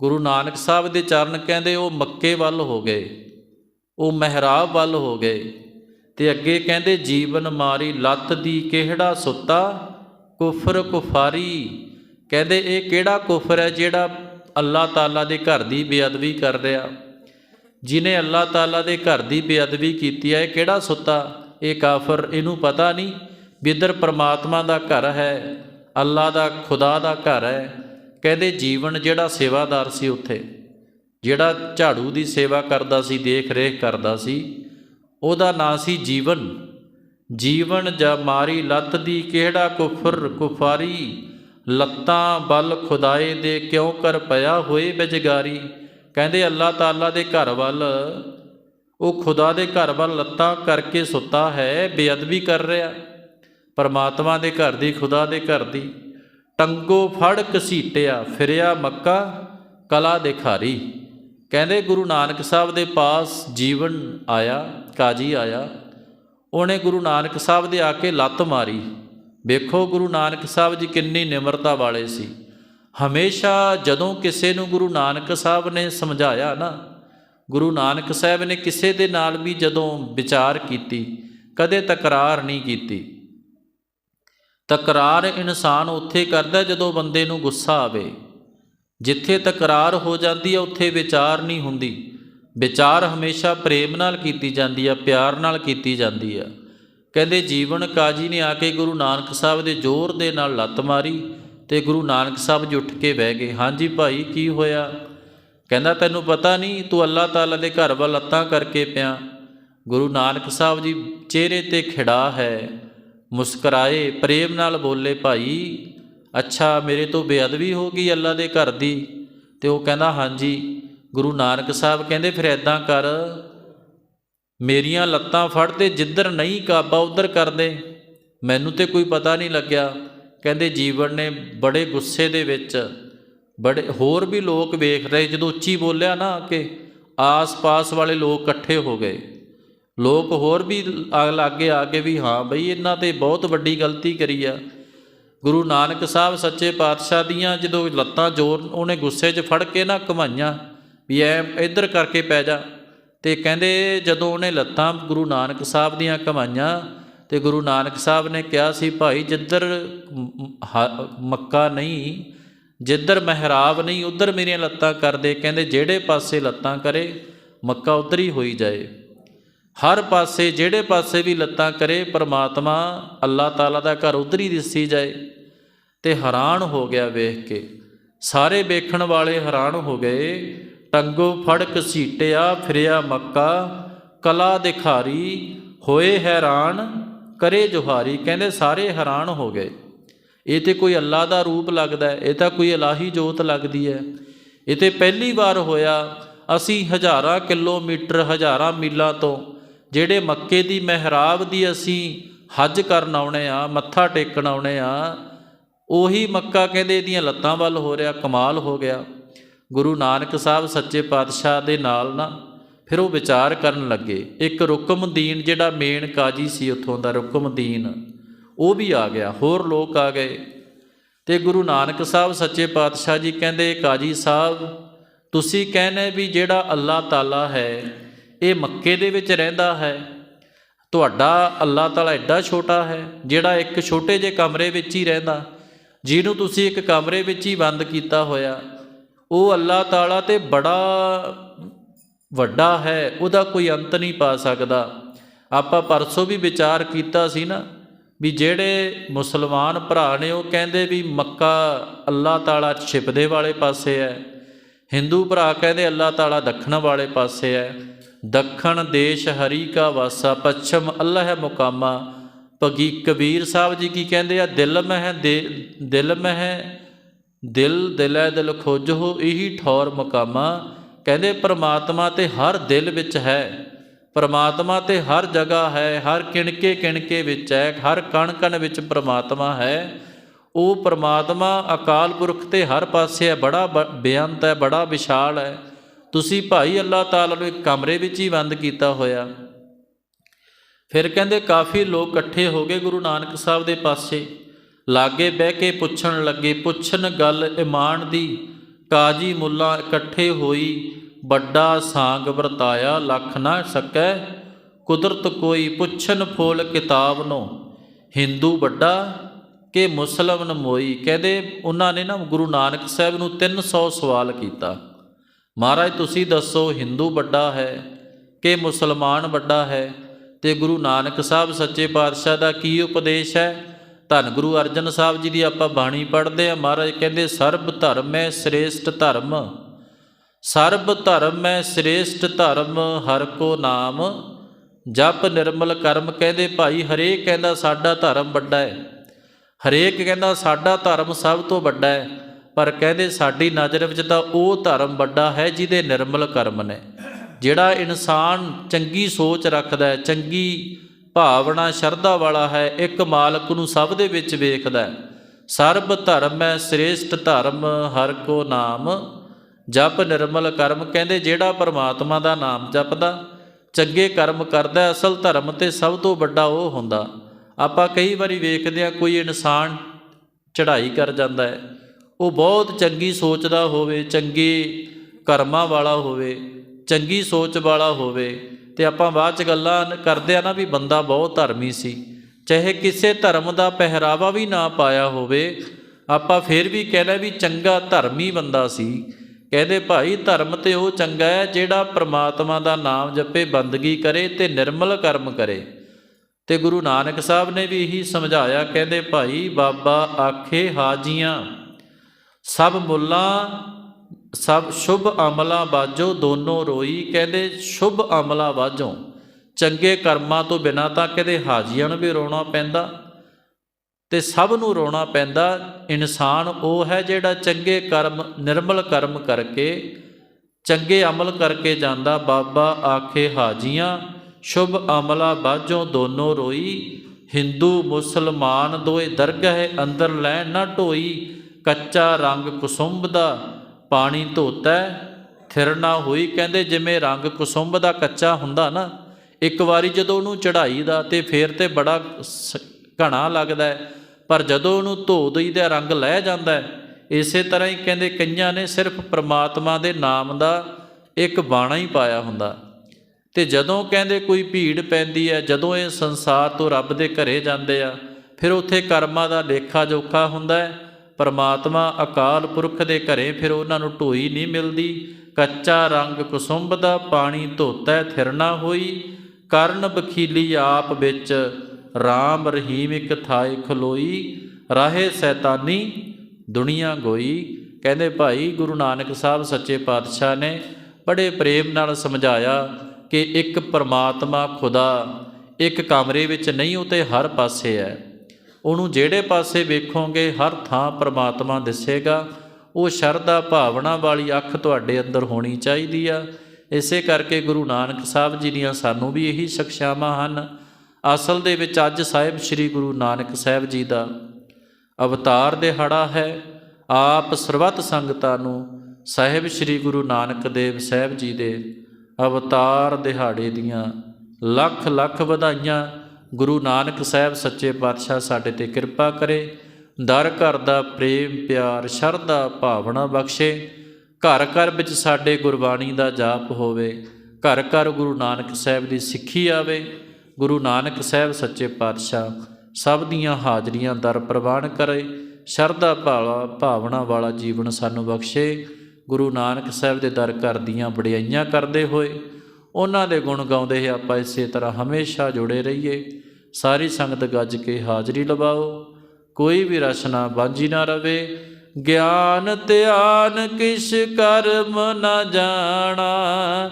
ਗੁਰੂ ਨਾਨਕ ਸਾਹਿਬ ਦੇ ਚਰਨ ਕਹਿੰਦੇ ਉਹ ਮੱਕੇ ਵੱਲ ਹੋ ਗਏ। ਉਹ ਮਹਿਰਾਬ ਵੱਲ ਹੋ ਗਏ ਤੇ ਅੱਗੇ ਕਹਿੰਦੇ, ਜੀਵਨ ਮਾਰੀ ਲੱਤ ਦੀ ਕਿਹੜਾ ਸੁੱਤਾ? ਕੁਫਰ ਕੁਫਾਰੀ। ਕਹਿੰਦੇ, ਇਹ ਕਿਹੜਾ ਕੁਫਰ ਹੈ ਜਿਹੜਾ ਅੱਲਾਹ ਤਾਲਾ ਦੇ ਘਰ ਦੀ ਬੇਅਦਬੀ ਕਰ ਰਿਹਾ? ਜਿਨੇ ਅੱਲਾਹ ਤਾਲਾ ਦੇ ਘਰ ਦੀ ਬੇਅਦਬੀ ਕੀਤੀ ਹੈ, ਇਹ ਕਿਹੜਾ ਸੁੱਤਾ? ਇਹ ਕਾਫਰ, ਇਹਨੂੰ ਪਤਾ ਨਹੀਂ ਵੀ ਪਰਮਾਤਮਾ ਦਾ ਘਰ ਹੈ। ਅੱਲਾ ਦਾ, ਖੁਦਾ ਦਾ ਘਰ ਹੈ। ਕਹਿੰਦੇ ਜੀਵਨ ਜਿਹੜਾ ਸੇਵਾਦਾਰ ਸੀ ਉੱਥੇ, ਜਿਹੜਾ ਝਾੜੂ ਦੀ ਸੇਵਾ ਕਰਦਾ ਸੀ ਦੇਖ ਰੇਖ ਕਰਦਾ ਸੀ, ਉਹਦਾ ਨਾਂ ਸੀ ਜੀਵਨ। ਜੀਵਨ ਜਾਂ ਮਾਰੀ ਲੱਤ ਦੀ ਕਿਹੜਾ ਕੁਫਰ, ਕੁਫਾਰੀ, ਲੱਤਾਂ ਬਲ ਖੁਦਾਏ ਦੇ ਕਿਉਂ ਕਰ ਪਿਆ ਹੋਏ ਬਿਜਗਾਰੀ। ਕਹਿੰਦੇ ਅੱਲਾਹ ਤਾਲਾ ਦੇ ਘਰ ਵੱਲ, ਉਹ ਖੁਦਾ ਦੇ ਘਰ ਵੱਲ ਲੱਤਾਂ ਕਰਕੇ ਸੁੱਤਾ ਹੈ, ਬੇਅਦਬੀ ਕਰ ਰਿਹਾ। ਪਰਮਾਤਮਾ ਦੇ ਘਰ ਦੀ, ਖੁਦਾ ਦੇ ਘਰ ਦੀ। ਟੰਗੋ ਫੜ ਘਸੀਟਿਆ, ਫਿਰਿਆ ਮੱਕਾ, ਕਲਾ ਦਿਖਾਰੀ। ਕਹਿੰਦੇ ਗੁਰੂ ਨਾਨਕ ਸਾਹਿਬ ਦੇ ਪਾਸ ਜੀਵਨ ਆਇਆ, ਕਾਜੀ ਆਇਆ। ਉਹਨੇ ਗੁਰੂ ਨਾਨਕ ਸਾਹਿਬ ਦੇ ਆ ਕੇ ਲੱਤ ਮਾਰੀ। ਵੇਖੋ ਗੁਰੂ ਨਾਨਕ ਸਾਹਿਬ ਜੀ ਕਿੰਨੀ ਨਿਮਰਤਾ ਵਾਲੇ ਸੀ। ਹਮੇਸ਼ਾ ਜਦੋਂ ਕਿਸੇ ਨੂੰ ਗੁਰੂ ਨਾਨਕ ਸਾਹਿਬ ਨੇ ਸਮਝਾਇਆ ਨਾ, ਗੁਰੂ ਨਾਨਕ ਸਾਹਿਬ ਨੇ ਕਿਸੇ ਦੇ ਨਾਲ ਵੀ ਜਦੋਂ ਵਿਚਾਰ ਕੀਤੀ, ਕਦੇ ਤਕਰਾਰ ਨਹੀਂ ਕੀਤੀ। ਤਕਰਾਰ ਇਨਸਾਨ ਉੱਥੇ ਕਰਦਾ ਜਦੋਂ ਬੰਦੇ ਨੂੰ ਗੁੱਸਾ ਆਵੇ। ਜਿੱਥੇ ਤਕਰਾਰ ਹੋ ਜਾਂਦੀ ਹੈ, ਉੱਥੇ ਵਿਚਾਰ ਨਹੀਂ ਹੁੰਦੀ। ਵਿਚਾਰ ਹਮੇਸ਼ਾ ਪ੍ਰੇਮ ਨਾਲ ਕੀਤੀ ਜਾਂਦੀ ਹੈ, ਪਿਆਰ ਨਾਲ ਕੀਤੀ ਜਾਂਦੀ ਹੈ। ਕਹਿੰਦੇ ਜੀਵਨ ਕਾਜੀ ਨੇ ਆ ਕੇ ਗੁਰੂ ਨਾਨਕ ਸਾਹਿਬ ਦੇ ਜ਼ੋਰ ਦੇ ਨਾਲ ਲੱਤ ਮਾਰੀ ਤੇ ਗੁਰੂ ਨਾਨਕ ਸਾਹਿਬ ਜੀ ਉੱਠ ਕੇ ਬਹਿ ਗਏ। ਹਾਂਜੀ ਭਾਈ, ਕੀ ਹੋਇਆ? ਕਹਿੰਦਾ, ਤੈਨੂੰ ਪਤਾ ਨਹੀਂ, ਤੂੰ ਅੱਲਾਹ ਤਾਲਾ ਦੇ ਘਰ ਵੱਲ ਲੱਤਾਂ ਕਰਕੇ ਪਿਆ। ਗੁਰੂ ਨਾਨਕ ਸਾਹਿਬ ਜੀ ਚਿਹਰੇ ਤੇ ਖਿੜਾ ਹੈ। ਮੁਸਕਰਾਏ, ਪ੍ਰੇਮ ਨਾਲ ਬੋਲੇ, ਭਾਈ, ਅੱਛਾ, ਮੇਰੇ ਤੋਂ ਬੇਅਦਬੀ ਹੋ ਗਈ ਅੱਲਾ ਦੇ ਘਰ ਦੀ। ਤੇ ਉਹ ਕਹਿੰਦਾ, ਹਾਂਜੀ। ਗੁਰੂ ਨਾਨਕ ਸਾਹਿਬ ਕਹਿੰਦੇ, ਫਿਰ ਐਦਾਂ ਕਰ, ਮੇਰੀਆਂ ਲੱਤਾਂ ਫੜ ਤੇ ਜਿੱਧਰ ਨਹੀਂ ਕਾਬਾ, ਉਧਰ ਕਰ ਦੇ। ਮੈਨੂੰ ਤੇ ਕੋਈ ਪਤਾ ਨਹੀਂ ਲੱਗਿਆ। ਕਹਿੰਦੇ, ਜੀਵਨ ਨੇ ਬੜੇ ਗੁੱਸੇ ਦੇ ਵਿੱਚ, ਬੜੇ, ਹੋਰ ਵੀ ਲੋਕ ਵੇਖ ਰਹੇ। ਜਦੋਂ ਉੱਚੀ ਬੋਲਿਆ ਨਾ ਕਿ ਆਸ-ਪਾਸ ਵਾਲੇ ਲੋਕ ਇਕੱਠੇ ਹੋ ਗਏ। ਲੋਕ ਹੋਰ ਵੀ ਲਾਗੇ ਆ ਕੇ ਵੀ ਹਾਂ ਬਈ ਇਹਨਾਂ ਤੇ ਬਹੁਤ ਵੱਡੀ ਗਲਤੀ ਕਰੀ ਆ। ਗੁਰੂ ਨਾਨਕ ਸਾਹਿਬ ਸੱਚੇ ਪਾਤਸ਼ਾਹ ਦੀਆਂ ਜਦੋਂ ਲੱਤਾਂ ਜੋਰ ਉਹਨੇ ਗੁੱਸੇ 'ਚ ਫੜ ਕੇ ਨਾ ਘਮਾਈਆਂ ਵੀ ਐ ਇੱਧਰ ਕਰਕੇ ਪੈ ਜਾ। ਤੇ ਕਹਿੰਦੇ ਜਦੋਂ ਉਹਨੇ ਲੱਤਾਂ ਗੁਰੂ ਨਾਨਕ ਸਾਹਿਬ ਦੀਆਂ ਘਮਾਈਆਂ ਤੇ ਗੁਰੂ ਨਾਨਕ ਸਾਹਿਬ ਨੇ ਕਿਹਾ ਸੀ, ਭਾਈ ਜਿੱਧਰ ਮੱਕਾ ਨਹੀਂ, ਜਿੱਧਰ ਮਹਿਰਾਬ ਨਹੀਂ, ਉਧਰ ਮੇਰੀਆਂ ਲੱਤਾਂ ਕਰਦੇ ਕਹਿੰਦੇ, ਜਿਹੜੇ ਪਾਸੇ ਲੱਤਾਂ ਕਰੇ, ਮੱਕਾ ਉਧਰ ਹੀ ਹੋਈ ਜਾਏ। ਹਰ ਪਾਸੇ ਜਿਹੜੇ ਪਾਸੇ ਵੀ ਲੱਤਾਂ ਕਰੇ, ਪਰਮਾਤਮਾ ਅੱਲਾਹ ਤਾਲਾ ਦਾ ਘਰ ਉਧਰ ਹੀ ਦਿਸੀ ਜਾਏ ਤੇ ਹੈਰਾਨ ਹੋ ਗਿਆ ਵੇਖ ਕੇ। ਸਾਰੇ ਵੇਖਣ ਵਾਲੇ ਹੈਰਾਨ ਹੋ ਗਏ। ਟੰਗੋ ਫੜ ਘਸੀਟਿਆ ਫਿਰਿਆ ਮੱਕਾ, ਕਲਾ ਦਿਖਾਰੀ, ਹੋਏ ਹੈਰਾਨ, ਕਰੇ ਜੁਹਾਰੀ। ਕਹਿੰਦੇ ਸਾਰੇ ਹੈਰਾਨ ਹੋ ਗਏ। ਇਹ ਤੇ ਕੋਈ ਅੱਲਾ ਦਾ ਰੂਪ ਲੱਗਦਾ ਹੈ, ਇਹ ਤਾਂ ਕੋਈ ਇਲਾਹੀ ਜੋਤ ਲੱਗਦੀ ਹੈ। ਇਹ ਤੇ ਪਹਿਲੀ ਵਾਰ ਹੋਇਆ, ਅਸੀਂ ਹਜ਼ਾਰਾਂ ਕਿਲੋਮੀਟਰ ਹਜ਼ਾਰਾਂ ਮੀਲਾਂ ਤੋਂ ਜਿਹੜੇ ਮੱਕੇ ਦੀ ਮਹਿਰਾਬ ਦੀ ਅਸੀਂ ਹੱਜ ਕਰਨ ਆਉਣੇ ਆ, ਮੱਥਾ ਟੇਕਣ ਆਉਣੇ ਆ, ਉਹੀ ਮੱਕਾ ਕਹਿੰਦੇ ਇਹਦੀਆਂ ਲੱਤਾਂ ਵੱਲ ਹੋ ਰਿਹਾ, ਕਮਾਲ ਹੋ ਗਿਆ। ਗੁਰੂ ਨਾਨਕ ਸਾਹਿਬ ਸੱਚੇ ਪਾਤਸ਼ਾਹ ਦੇ ਨਾਲ ਨਾ ਫਿਰ ਉਹ ਵਿਚਾਰ ਕਰਨ ਲੱਗੇ। ਇੱਕ ਰੁਕਮਦੀਨ ਜਿਹੜਾ ਮੇਨ ਕਾਜੀ ਸੀ ਉੱਥੋਂ ਦਾ, ਰੁਕਮਦੀਨ, ਉਹ ਵੀ ਆ ਗਿਆ, ਹੋਰ ਲੋਕ ਆ ਗਏ। ਤੇ ਗੁਰੂ ਨਾਨਕ ਸਾਹਿਬ ਸੱਚੇ ਪਾਤਸ਼ਾਹ ਜੀ ਕਹਿੰਦੇ, ਕਾਜੀ ਸਾਹਿਬ, ਤੁਸੀਂ ਕਹਿੰਦੇ ਵੀ ਜਿਹੜਾ ਅੱਲਾਹ ਤਾਲਾ ਹੈ ਇਹ ਮੱਕੇ ਦੇ ਵਿੱਚ ਰਹਿੰਦਾ ਹੈ। ਤੁਹਾਡਾ ਅੱਲਾਹ ਤਾਲਾ ਐਡਾ ਛੋਟਾ ਹੈ, ਜਿਹੜਾ ਇੱਕ ਛੋਟੇ ਜਿਹੇ ਕਮਰੇ ਵਿੱਚ ਹੀ ਰਹਿੰਦਾ। ਜਿਹਨੂੰ ਤੁਸੀਂ ਇੱਕ ਕਮਰੇ ਵਿੱਚ ਹੀ ਬੰਦ ਕੀਤਾ ਹੋਇਆ। ਉਹ ਅੱਲਾਹ ਤਾਲਾ ਤੇ ਬੜਾ ਵੱਡਾ ਹੈ, ਉਹਦਾ ਕੋਈ ਅੰਤ ਨਹੀਂ ਪਾ ਸਕਦਾ। ਆਪਾਂ ਪਰਸੋਂ ਵੀ ਵਿਚਾਰ ਕੀਤਾ ਸੀ ਨਾ ਵੀ ਜਿਹੜੇ ਮੁਸਲਮਾਨ ਭਰਾ ਨੇ, ਉਹ ਕਹਿੰਦੇ ਵੀ ਮੱਕਾ ਅੱਲਾਹ ਤਾਲਾ ਛਿਪਦੇ ਵਾਲੇ ਪਾਸੇ ਹੈ। ਹਿੰਦੂ ਭਰਾ ਕਹਿੰਦੇ ਅੱਲਾਹ ਤਾਲਾ ਦੱਖਣ ਵਾਲੇ ਪਾਸੇ ਹੈ। ਦੱਖਣ ਦੇਸ਼ ਹਰੀ ਕਾ ਵਾਸਾ, ਪੱਛਮ ਅੱਲਾਹ ਹੈ ਮੁਕਾਮਾ। ਭਗੀ ਕਬੀਰ ਸਾਹਿਬ ਜੀ ਕੀ ਕਹਿੰਦੇ ਆ? ਦਿਲ ਮਹਿ ਦੇ, ਦਿਲ ਮਹਿ, ਦਿਲ ਦਿਲੈ ਦਿਲ ਖੋਜੋ ਇਹੀ ਠੌਰ ਮੁਕਾਮਾ। ਕਹਿੰਦੇ ਪ੍ਰਮਾਤਮਾ ਤੇ ਹਰ ਦਿਲ ਵਿੱਚ ਹੈ। ਪ੍ਰਮਾਤਮਾ ਤੇ ਹਰ ਜਗ੍ਹਾ ਹੈ, ਹਰ ਕਿਣਕੇ ਕਿਣਕੇ ਵਿੱਚ ਹੈ, ਹਰ ਕਣ ਕਣ ਵਿੱਚ ਪ੍ਰਮਾਤਮਾ ਹੈ। ਉਹ ਪ੍ਰਮਾਤਮਾ ਅਕਾਲ ਪੁਰਖ ਤੇ ਹਰ ਪਾਸੇ ਹੈ, ਬੜਾ ਬ- ਬੇਅੰਤ ਹੈ, ਬੜਾ ਵਿਸ਼ਾਲ ਹੈ। ਤੁਸੀਂ ਭਾਈ ਅੱਲਾਹ ਤਾਲਾ ਨੂੰ ਇੱਕ ਕਮਰੇ ਵਿੱਚ ਹੀ ਬੰਦ ਕੀਤਾ ਹੋਇਆ। ਫਿਰ ਕਹਿੰਦੇ, ਕਾਫੀ ਲੋਕ ਇਕੱਠੇ ਹੋ ਗਏ ਗੁਰੂ ਨਾਨਕ ਸਾਹਿਬ ਦੇ ਪਾਸੇ। ਲਾਗੇ ਬਹਿ ਕੇ ਪੁੱਛਣ ਲੱਗੇ, ਪੁੱਛਣ ਗੱਲ ਇਮਾਨ ਦੀ, ਕਾਜੀ ਮੁੱਲਾ ਇਕੱਠੇ ਹੋਈ, ਵੱਡਾ ਸਾਂਗ ਵਰਤਾਇਆ, ਲੱਖ ਨਾ ਸਕੈ, ਕੁਦਰਤ ਕੋਈ ਪੁੱਛਣ ਫੋਲ ਕਿਤਾਬ ਨੂੰ। ਹਿੰਦੂ ਵੱਡਾ ਕਿ ਮੁਸਲਮਾਨ ਮੋਈ ਕਹਿੰਦੇ ਉਹਨਾਂ ਨੇ ਨਾ ਗੁਰੂ ਨਾਨਕ ਸਾਹਿਬ ਨੂੰ 300 ਸਵਾਲ ਕੀਤਾ। ਮਹਾਰਾਜ, ਤੁਸੀਂ ਦੱਸੋ ਹਿੰਦੂ ਵੱਡਾ ਹੈ ਕਿ ਮੁਸਲਮਾਨ ਵੱਡਾ ਹੈ? ਤੇ ਗੁਰੂ ਨਾਨਕ ਸਾਹਿਬ ਸੱਚੇ ਪਾਤਸ਼ਾਹ ਦਾ ਕੀ ਉਪਦੇਸ਼ ਹੈ? ਧੰਨ ਗੁਰੂ ਅਰਜਨ ਸਾਹਿਬ ਜੀ ਦੀ ਆਪਾਂ ਬਾਣੀ ਪੜ੍ਹਦੇ ਆ ਮਹਾਰਾਜ ਕਹਿੰਦੇ, ਸਰਬ ਧਰਮ ਹੈ ਸ੍ਰੇਸ਼ਟ ਧਰਮ। ਸਰਬ ਧਰਮ ਹੈ ਸ੍ਰੇਸ਼ਟ ਧਰਮ, ਹਰ ਕੋ ਨਾਮ ਜਪ ਨਿਰਮਲ ਕਰਮ ਕਹਿੰਦੇ। ਭਾਈ, ਹਰੇਕ ਕਹਿੰਦਾ ਸਾਡਾ ਧਰਮ ਵੱਡਾ ਹੈ। ਹਰੇਕ ਕਹਿੰਦਾ ਸਾਡਾ ਧਰਮ ਸਭ ਤੋਂ ਵੱਡਾ ਹੈ, ਪਰ ਕਹਿੰਦੇ ਸਾਡੀ ਨਜ਼ਰ ਵਿੱਚ ਤਾਂ ਉਹ ਧਰਮ ਵੱਡਾ ਹੈ ਜਿਹਦੇ ਨਿਰਮਲ ਕਰਮ ਨੇ। ਜਿਹੜਾ ਇਨਸਾਨ ਚੰਗੀ ਸੋਚ ਰੱਖਦਾ ਹੈ, ਚੰਗੀ ਭਾਵਨਾ, ਸ਼ਰਧਾ ਵਾਲਾ ਹੈ, ਇੱਕ ਮਾਲਕ ਨੂੰ ਸਭ ਦੇ ਵਿੱਚ ਵੇਖਦਾ ਹੈ। ਸਰਬ ਧਰਮ ਹੈ, ਸ੍ਰੇਸ਼ਟ ਧਰਮ, ਹਰ ਕੋ ਨਾਮ। ਜਪ ਨਿਰਮਲ ਕਰਮ ਕਹਿੰਦੇ ਜਿਹੜਾ ਪਰਮਾਤਮਾ ਦਾ ਨਾਮ ਜਪਦਾ, ਚੰਗੇ ਕਰਮ ਕਰਦਾ, ਅਸਲ ਧਰਮ ਤੇ ਸਭ ਤੋਂ ਵੱਡਾ ਉਹ ਹੁੰਦਾ। ਆਪਾਂ ਕਈ ਵਾਰੀ ਵੇਖਦੇ ਆ ਕੋਈ ਇਨਸਾਨ ਚੜ੍ਹਾਈ ਕਰ ਜਾਂਦਾ ਹੈ, ਉਹ ਬਹੁਤ ਚੰਗੀ ਸੋਚਦਾ ਹੋਵੇ, ਚੰਗੇ ਕਰਮਾਂ ਵਾਲਾ ਹੋਵੇ, ਚੰਗੀ ਸੋਚ ਵਾਲਾ ਹੋਵੇ ਤੇ ਆਪਾਂ ਬਾਅਦ ਚ ਗੱਲਾਂ ਕਰਦੇ ਆ ਨਾ ਵੀ ਬੰਦਾ ਬਹੁਤ ਧਰਮੀ ਸੀ, ਚਾਹੇ ਕਿਸੇ ਧਰਮ ਦਾ ਪਹਿਰਾਵਾ ਵੀ ਨਾ ਪਾਇਆ ਹੋਵੇ, ਆਪਾਂ ਫਿਰ ਵੀ ਕਹਿੰਦੇ ਵੀ ਚੰਗਾ ਧਰਮੀ ਬੰਦਾ ਸੀ, ਕਹਿੰਦੇ ਭਾਈ ਧਰਮ ਤੇ ਉਹ ਚੰਗਾ ਹੈ ਜਿਹੜਾ ਪ੍ਰਮਾਤਮਾ ਦਾ ਨਾਮ ਜਪੇ, ਬੰਦਗੀ ਕਰੇ ਤੇ ਨਿਰਮਲ ਕਰਮ ਕਰੇ। ਤੇ ਗੁਰੂ ਨਾਨਕ ਸਾਹਿਬ ਨੇ ਵੀ ਇਹੀ ਸਮਝਾਇਆ, ਕਹਿੰਦੇ, ਭਾਈ ਬਾਬਾ ਆਖੇ ਹਾਜੀਆਂ, ਸਭ ਮੁੱਲਾ, ਸਭ ਸ਼ੁਭ ਅਮਲਾ ਬਾਝੋ ਦੋਨੋਂ ਰੋਈ। ਕਹਿੰਦੇ, ਸ਼ੁਭ ਅਮਲਾ ਬਾਝੋਂ ਚੰਗੇ ਕਰਮਾਂ ਤੋਂ ਬਿਨਾਂ ਤਾਂ ਕਹਿੰਦੇ ਹਾਜੀਆਂ ਨੂੰ ਵੀ ਰੋਣਾ ਪੈਂਦਾ ਤੇ ਸਭ ਨੂੰ ਰੋਣਾ ਪੈਂਦਾ। ਇਨਸਾਨ ਉਹ ਹੈ ਜਿਹੜਾ ਚੰਗੇ ਕਰਮ, ਨਿਰਮਲ ਕਰਮ ਕਰਕੇ, ਚੰਗੇ ਅਮਲ ਕਰਕੇ ਜਾਂਦਾ, ਬਾਬਾ ਆਖੇ ਹਾਜੀਆਂ ਸ਼ੁਭ ਅਮਲਾ ਬਾਝੋਂ ਦੋਨੋਂ ਰੋਈ। ਹਿੰਦੂ, ਮੁਸਲਮਾਨ ਦੋਏ ਦਰਗਾਹ ਅੰਦਰ ਲੈਣ ਨਾ ਢੋਈ। ਕੱਚਾ ਰੰਗ ਕੁਸੁੰਭ ਦਾ ਪਾਣੀ ਧੋਤਾ। ਥਿਰ ਨਾ ਹੋਈ ਕਹਿੰਦੇ ਜਿਵੇਂ ਰੰਗ ਕੁਸੁੰਭ ਦਾ ਕੱਚਾ ਹੁੰਦਾ ਨਾ। ਇੱਕ ਵਾਰੀ ਜਦੋਂ ਉਹਨੂੰ ਚੜਾਈ ਦਾ ਤੇ ਫੇਰ ਤੇ ਬੜਾ ਸ- ਘਣਾ ਲੱਗਦਾ ਹੈ। ਪਰ ਜਦੋਂ ਉਹਨੂੰ ਧੋ ਦਈ ਦਾ ਰੰਗ ਲੈ ਜਾਂਦਾ ਹੈ, ਇਸੇ ਤਰ੍ਹਾਂ ਹੀ ਕਹਿੰਦੇ ਕਈਆਂ ਨੇ ਸਿਰਫ ਪ੍ਰਮਾਤਮਾ ਦੇ ਨਾਮ ਦਾ ਇੱਕ ਬਾਣਾ ਹੀ ਪਾਇਆ ਹੁੰਦਾ। ਤੇ ਜਦੋਂ ਕਹਿੰਦੇ ਕੋਈ ਭੀੜ ਪੈਂਦੀ ਹੈ ਜਦੋਂ ਇਹ ਸੰਸਾਰ ਤੋਂ ਰੱਬ ਦੇ ਘਰੇ ਜਾਂਦੇ ਆ, ਫਿਰ ਉੱਥੇ ਕਰਮਾਂ ਦਾ ਲੇਖਾ ਜੋਖਾ ਹੁੰਦਾ ਹੈ। ਪਰਮਾਤਮਾ ਅਕਾਲ ਪੁਰਖ ਦੇ ਘਰੇ ਫਿਰ ਉਹਨਾਂ ਨੂੰ ਢੋਈ ਨਹੀਂ ਮਿਲਦੀ। ਕੱਚਾ ਰੰਗ ਕੁਸੁੰਭ ਦਾ ਪਾਣੀ ਧੋਤਾ ਥਿਰਨਾ ਹੋਈ। ਕਰਨ ਬਖੀਲੀ ਆਪ ਵਿੱਚ RAM ਰਹੀਮ ਇੱਕ ਥਾਏ ਖਲੋਈ। ਰਾਹੇ ਸੈਤਾਨੀ, ਦੁਨੀਆ ਗੋਈ। ਕਹਿੰਦੇ ਭਾਈ ਗੁਰੂ ਨਾਨਕ ਸਾਹਿਬ ਸੱਚੇ ਪਾਤਸ਼ਾਹ ਨੇ ਬੜੇ ਪ੍ਰੇਮ ਨਾਲ ਸਮਝਾਇਆ ਕਿ ਇੱਕ ਪਰਮਾਤਮਾ ਖੁਦਾ ਇੱਕ ਕਮਰੇ ਵਿੱਚ ਨਹੀਂ, ਉਹ ਤੇ ਹਰ ਪਾਸੇ ਹੈ। ਉਹਨੂੰ ਜਿਹੜੇ ਪਾਸੇ ਵੇਖੋਗੇ, ਹਰ ਥਾਂ ਪਰਮਾਤਮਾ ਦਿਸੇਗਾ। ਉਹ ਸ਼ਰਧਾ ਭਾਵਨਾ ਵਾਲੀ ਅੱਖ ਤੁਹਾਡੇ ਅੰਦਰ ਹੋਣੀ ਚਾਹੀਦੀ ਆ। ਇਸੇ ਕਰਕੇ ਗੁਰੂ ਨਾਨਕ ਸਾਹਿਬ ਜੀ ਦੀਆਂ ਸਾਨੂੰ ਵੀ ਇਹੀ ਸਿੱਖਿਆਵਾਂ ਹਨ। ਅਸਲ ਦੇ ਵਿੱਚ ਅੱਜ ਸਾਹਿਬ ਸ੍ਰੀ ਗੁਰੂ ਨਾਨਕ ਸਾਹਿਬ ਜੀ ਦਾ ਅਵਤਾਰ ਦਿਹਾੜਾ ਹੈ। ਆਪ ਸਰਬੱਤ ਸੰਗਤਾਂ ਨੂੰ ਸਾਹਿਬ ਸ੍ਰੀ ਗੁਰੂ ਨਾਨਕ ਦੇਵ ਸਾਹਿਬ ਜੀ ਦੇ ਅਵਤਾਰ ਦਿਹਾੜੇ ਦੀਆਂ ਲੱਖ ਲੱਖ ਵਧਾਈਆਂ। ਗੁਰੂ ਨਾਨਕ ਸਾਹਿਬ ਸੱਚੇ ਪਾਤਸ਼ਾਹ ਸਾਡੇ ਤੇ ਕਿਰਪਾ ਕਰੇ। ਦਰ ਘਰ ਦਾ ਪ੍ਰੇਮ, ਪਿਆਰ, ਸ਼ਰਧਾ, ਭਾਵਨਾ ਬਖਸ਼ੇ। ਘਰ ਘਰ ਵਿੱਚ ਸਾਡੇ ਗੁਰਬਾਣੀ ਦਾ ਜਾਪ ਹੋਵੇ। ਘਰ ਘਰ ਗੁਰੂ ਨਾਨਕ ਸਾਹਿਬ ਦੀ ਸਿੱਖੀ ਆਵੇ। ਗੁਰੂ ਨਾਨਕ ਸਾਹਿਬ ਸੱਚੇ ਪਾਤਸ਼ਾਹ ਸਭ ਦੀਆਂ ਹਾਜ਼ਰੀਆਂ ਦਰ ਪ੍ਰਵਾਨ ਕਰੇ। ਸ਼ਰਧਾ ਭਾਵਾ ਭਾਵਨਾ ਵਾਲਾ ਜੀਵਨ ਸਾਨੂੰ ਬਖਸ਼ੇ। ਗੁਰੂ ਨਾਨਕ ਸਾਹਿਬ ਦੇ ਦਰ ਘਰ ਦੀਆਂ ਬੜਿਆਈਆਂ ਕਰਦੇ ਹੋਏ, ਉਹਨਾਂ ਦੇ ਗੁਣ ਗਾਉਂਦੇ ਹੀ ਆਪਾਂ ਇਸੇ ਤਰ੍ਹਾਂ ਹਮੇਸ਼ਾ ਜੁੜੇ ਰਹੀਏ। ਸਾਰੀ ਸੰਗਤ ਗੱਜ ਕੇ ਹਾਜ਼ਰੀ ਲਵਾਓ। ਕੋਈ ਵੀ ਰਸਨਾ ਬਾਂਝੀ ਨਾ ਰਵੇ। ਗਿਆਨ ਧਿਆਨ ਕਿਛ ਕਰਮ ਨਾ ਜਾਣਾ।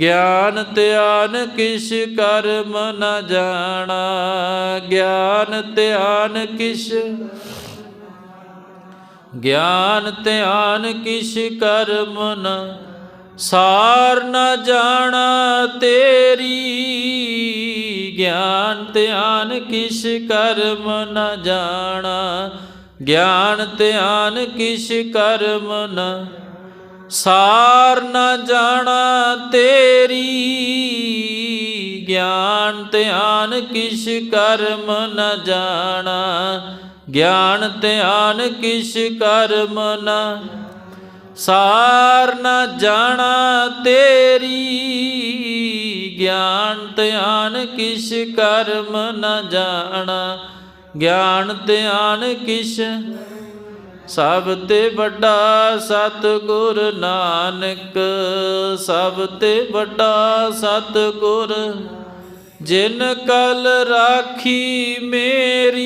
ਗਿਆਨ ਧਿਆਨ ਕਿਛ ਕਰਮ ਨਾ ਜਾਣਾ। ਗਿਆਨ ਧਿਆਨ ਕਿਛ ਗਿਆਨ ਧਿਆਨ ਕਿਛ ਕਰਮ ਨ ਸਾਰ ਨ ਜਾਣਾ ਤੇਰੀ। ਗਿਆਨ ਧਿਆਨ ਕਿਛ ਕਰਮ ਨ ਜਾਣਾ। ਗਿਆਨ ਧਿਆਨ ਕਿਛ ਕਰਮ ਨ ਸਾਰ ਨ ਜਾਣਾ ਤੇਰੀ। ਗਿਆਨ ਧਿਆਨ ਕਿਛ ਕਰਮ ਨ ਜਾਣਾ। ਗਿਆਨ ਧਿਆਨ ਕਿਛ ਕਰਮ ਨਾ, ਸਾਰ ਨਾ ਜਾਣਾ ਤੇਰੀ। ਗਿਆਨ ਧਿਆਨ ਕਿਛ ਕਰਮ ਨਾ ਜਾਣਾ, ਗਿਆਨ ਧਿਆਨ ਕਿਛ। ਸਭ ਤੇ ਵੱਡਾ ਸਤਗੁਰ ਨਾਨਕ, ਸਭ ਤੇ ਵੱਡਾ ਸਤਿਗੁਰ ਜਿਨ ਕਲ ਰਾਖੀ ਮੇਰੀ,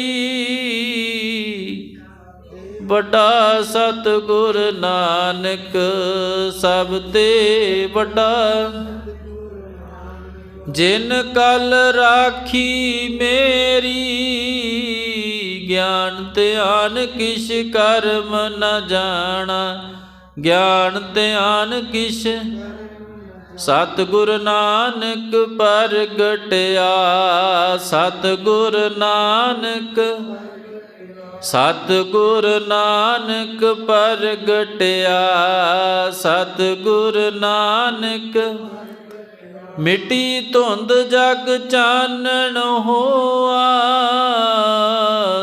ਵੱਡਾ ਸਤਿਗੁਰ ਨਾਨਕ, ਸਭ ਤੇ ਵੱਡਾ। ਜਿਨ ਕਲ ਰਾਖੀ ਮੇਰੀ, ਗਿਆਨ ਧਿਆਨ ਕਿਛ ਕਰਮ ਨ ਜਾਣਾ। ਗਿਆਨ ਧਿਆਨ ਕਿਛ ਸਤਿਗੁਰ ਨਾਨਕ ਪ੍ਰਗਟਿਆ ਸਤਿਗੁਰ ਨਾਨਕ ਸਤਿਗੁਰ ਨਾਨਕ ਪ੍ਰਗਟਿਆ ਸਤਿਗੁਰ ਨਾਨਕ। ਮਿੱਟੀ ਧੁੰਦ ਜਗ ਚਾਨਣ ਹੋਆ,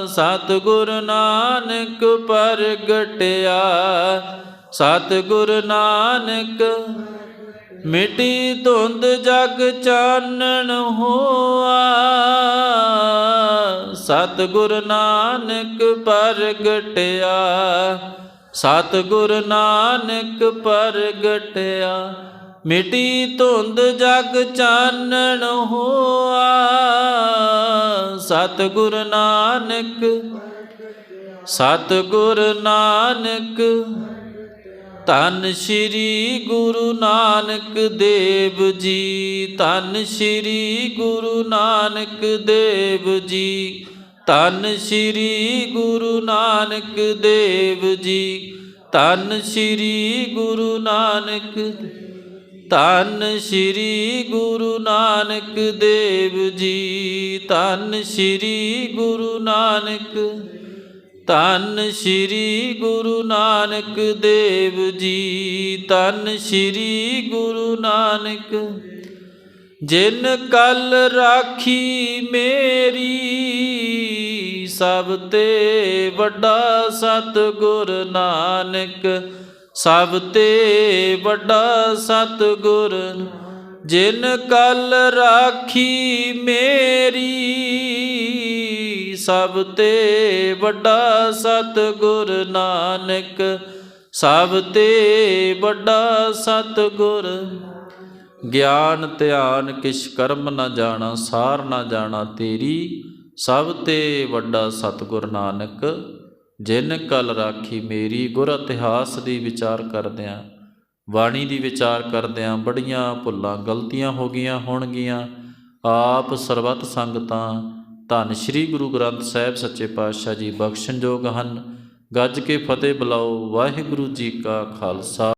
ਸਤਿਗੁਰ ਨਾਨਕ ਪ੍ਰਗਟਿਆ ਸਤਿਗੁਰ ਨਾਨਕ। ਮਿੱਟੀ ਧੁੰਦ ਜਗ ਚਾਨਣ ਹੋਆ। ਸਤਿਗੁਰ ਨਾਨਕ ਪ੍ਰਗਟਿਆ। ਸਤਿਗੁਰ ਨਾਨਕ ਪ੍ਰਗਟਿਆ। ਮਿੱਟੀ ਧੁੰਦ ਜਗ ਚਾਨਣ ਹੋਆ। ਸਤਿਗੁਰ ਨਾਨਕ ਸਤਿਗੁਰ ਨਾਨਕ ਧੰਨ ਸ਼੍ਰੀ ਗੁਰੂ ਨਾਨਕ ਦੇਵ ਜੀ, ਧੰਨ ਸ਼੍ਰੀ ਗੁਰੂ ਨਾਨਕ ਦੇਵ ਜੀ, ਧੰਨ ਸ਼੍ਰੀ ਗੁਰੂ ਨਾਨਕ ਦੇਵ ਜੀ, ਧੰਨ ਸ਼੍ਰੀ ਗੁਰੂ ਨਾਨਕ, ਧੰਨ ਸ਼੍ਰੀ ਗੁਰੂ ਨਾਨਕ ਦੇਵ ਜੀ, ਧੰਨ ਸ਼੍ਰੀ ਗੁਰੂ ਨਾਨਕ ਧੰਨ ਸ਼੍ਰੀ ਗੁਰੂ ਨਾਨਕ ਦੇਵ ਜੀ, ਧੰਨ ਸ਼੍ਰੀ ਗੁਰੂ ਨਾਨਕ। ਜਿਨ ਕਲ ਰਾਖੀ ਮੇਰੀ, ਸਭ ਤੇ ਵੱਡਾ ਸਤਿਗੁਰ ਨਾਨਕ। ਸਭ ਤੇ ਵੱਡਾ ਸਤਿਗੁਰ, ਜਿਨ ਕਲ ਰਾਖੀ ਮੇਰੀ ਸਭ ਤੇ ਵੱਡਾ ਸਤਿਗੁਰ ਨਾਨਕ, ਸਭ ਤੇ ਵੱਡਾ ਸਤਿਗੁਰ। ਗਿਆਨ ਧਿਆਨ ਕਿਛ ਕਰਮ ਨਾ ਜਾਣਾ, ਸਾਰ ਨਾ ਜਾਣਾ ਤੇਰੀ, ਸਭ ਤੇ ਵੱਡਾ ਸਤਿਗੁਰ ਨਾਨਕ। ਜਿਨ ਕਲ ਰਾਖੀ ਮੇਰੀ, ਗੁਰ ਇਤਿਹਾਸ ਦੀ ਵਿਚਾਰ ਕਰਦਿਆਂ, ਬਾਣੀ ਦੀ ਵਿਚਾਰ ਕਰਦਿਆਂ ਬੜੀਆਂ ਭੁੱਲਾਂ ਗਲਤੀਆਂ ਹੋ ਗਈਆਂ ਹੋਣਗੀਆਂ। ਆਪ ਸਰਬੱਤ ਸੰਗਤਾਂ ਧੰਨ ਸ਼੍ਰੀ ਗੁਰੂ ਗ੍ਰੰਥ ਸਾਹਿਬ ਸੱਚੇ ਪਾਤਸ਼ਾਹ ਜੀ ਬਖਸ਼ਣਯੋਗ ਹਨ। ਗੱਜ ਕੇ ਫਤਿਹ ਬੁਲਾਓ। ਵਾਹਿਗੁਰੂ ਜੀ ਕਾ ਖਾਲਸਾ।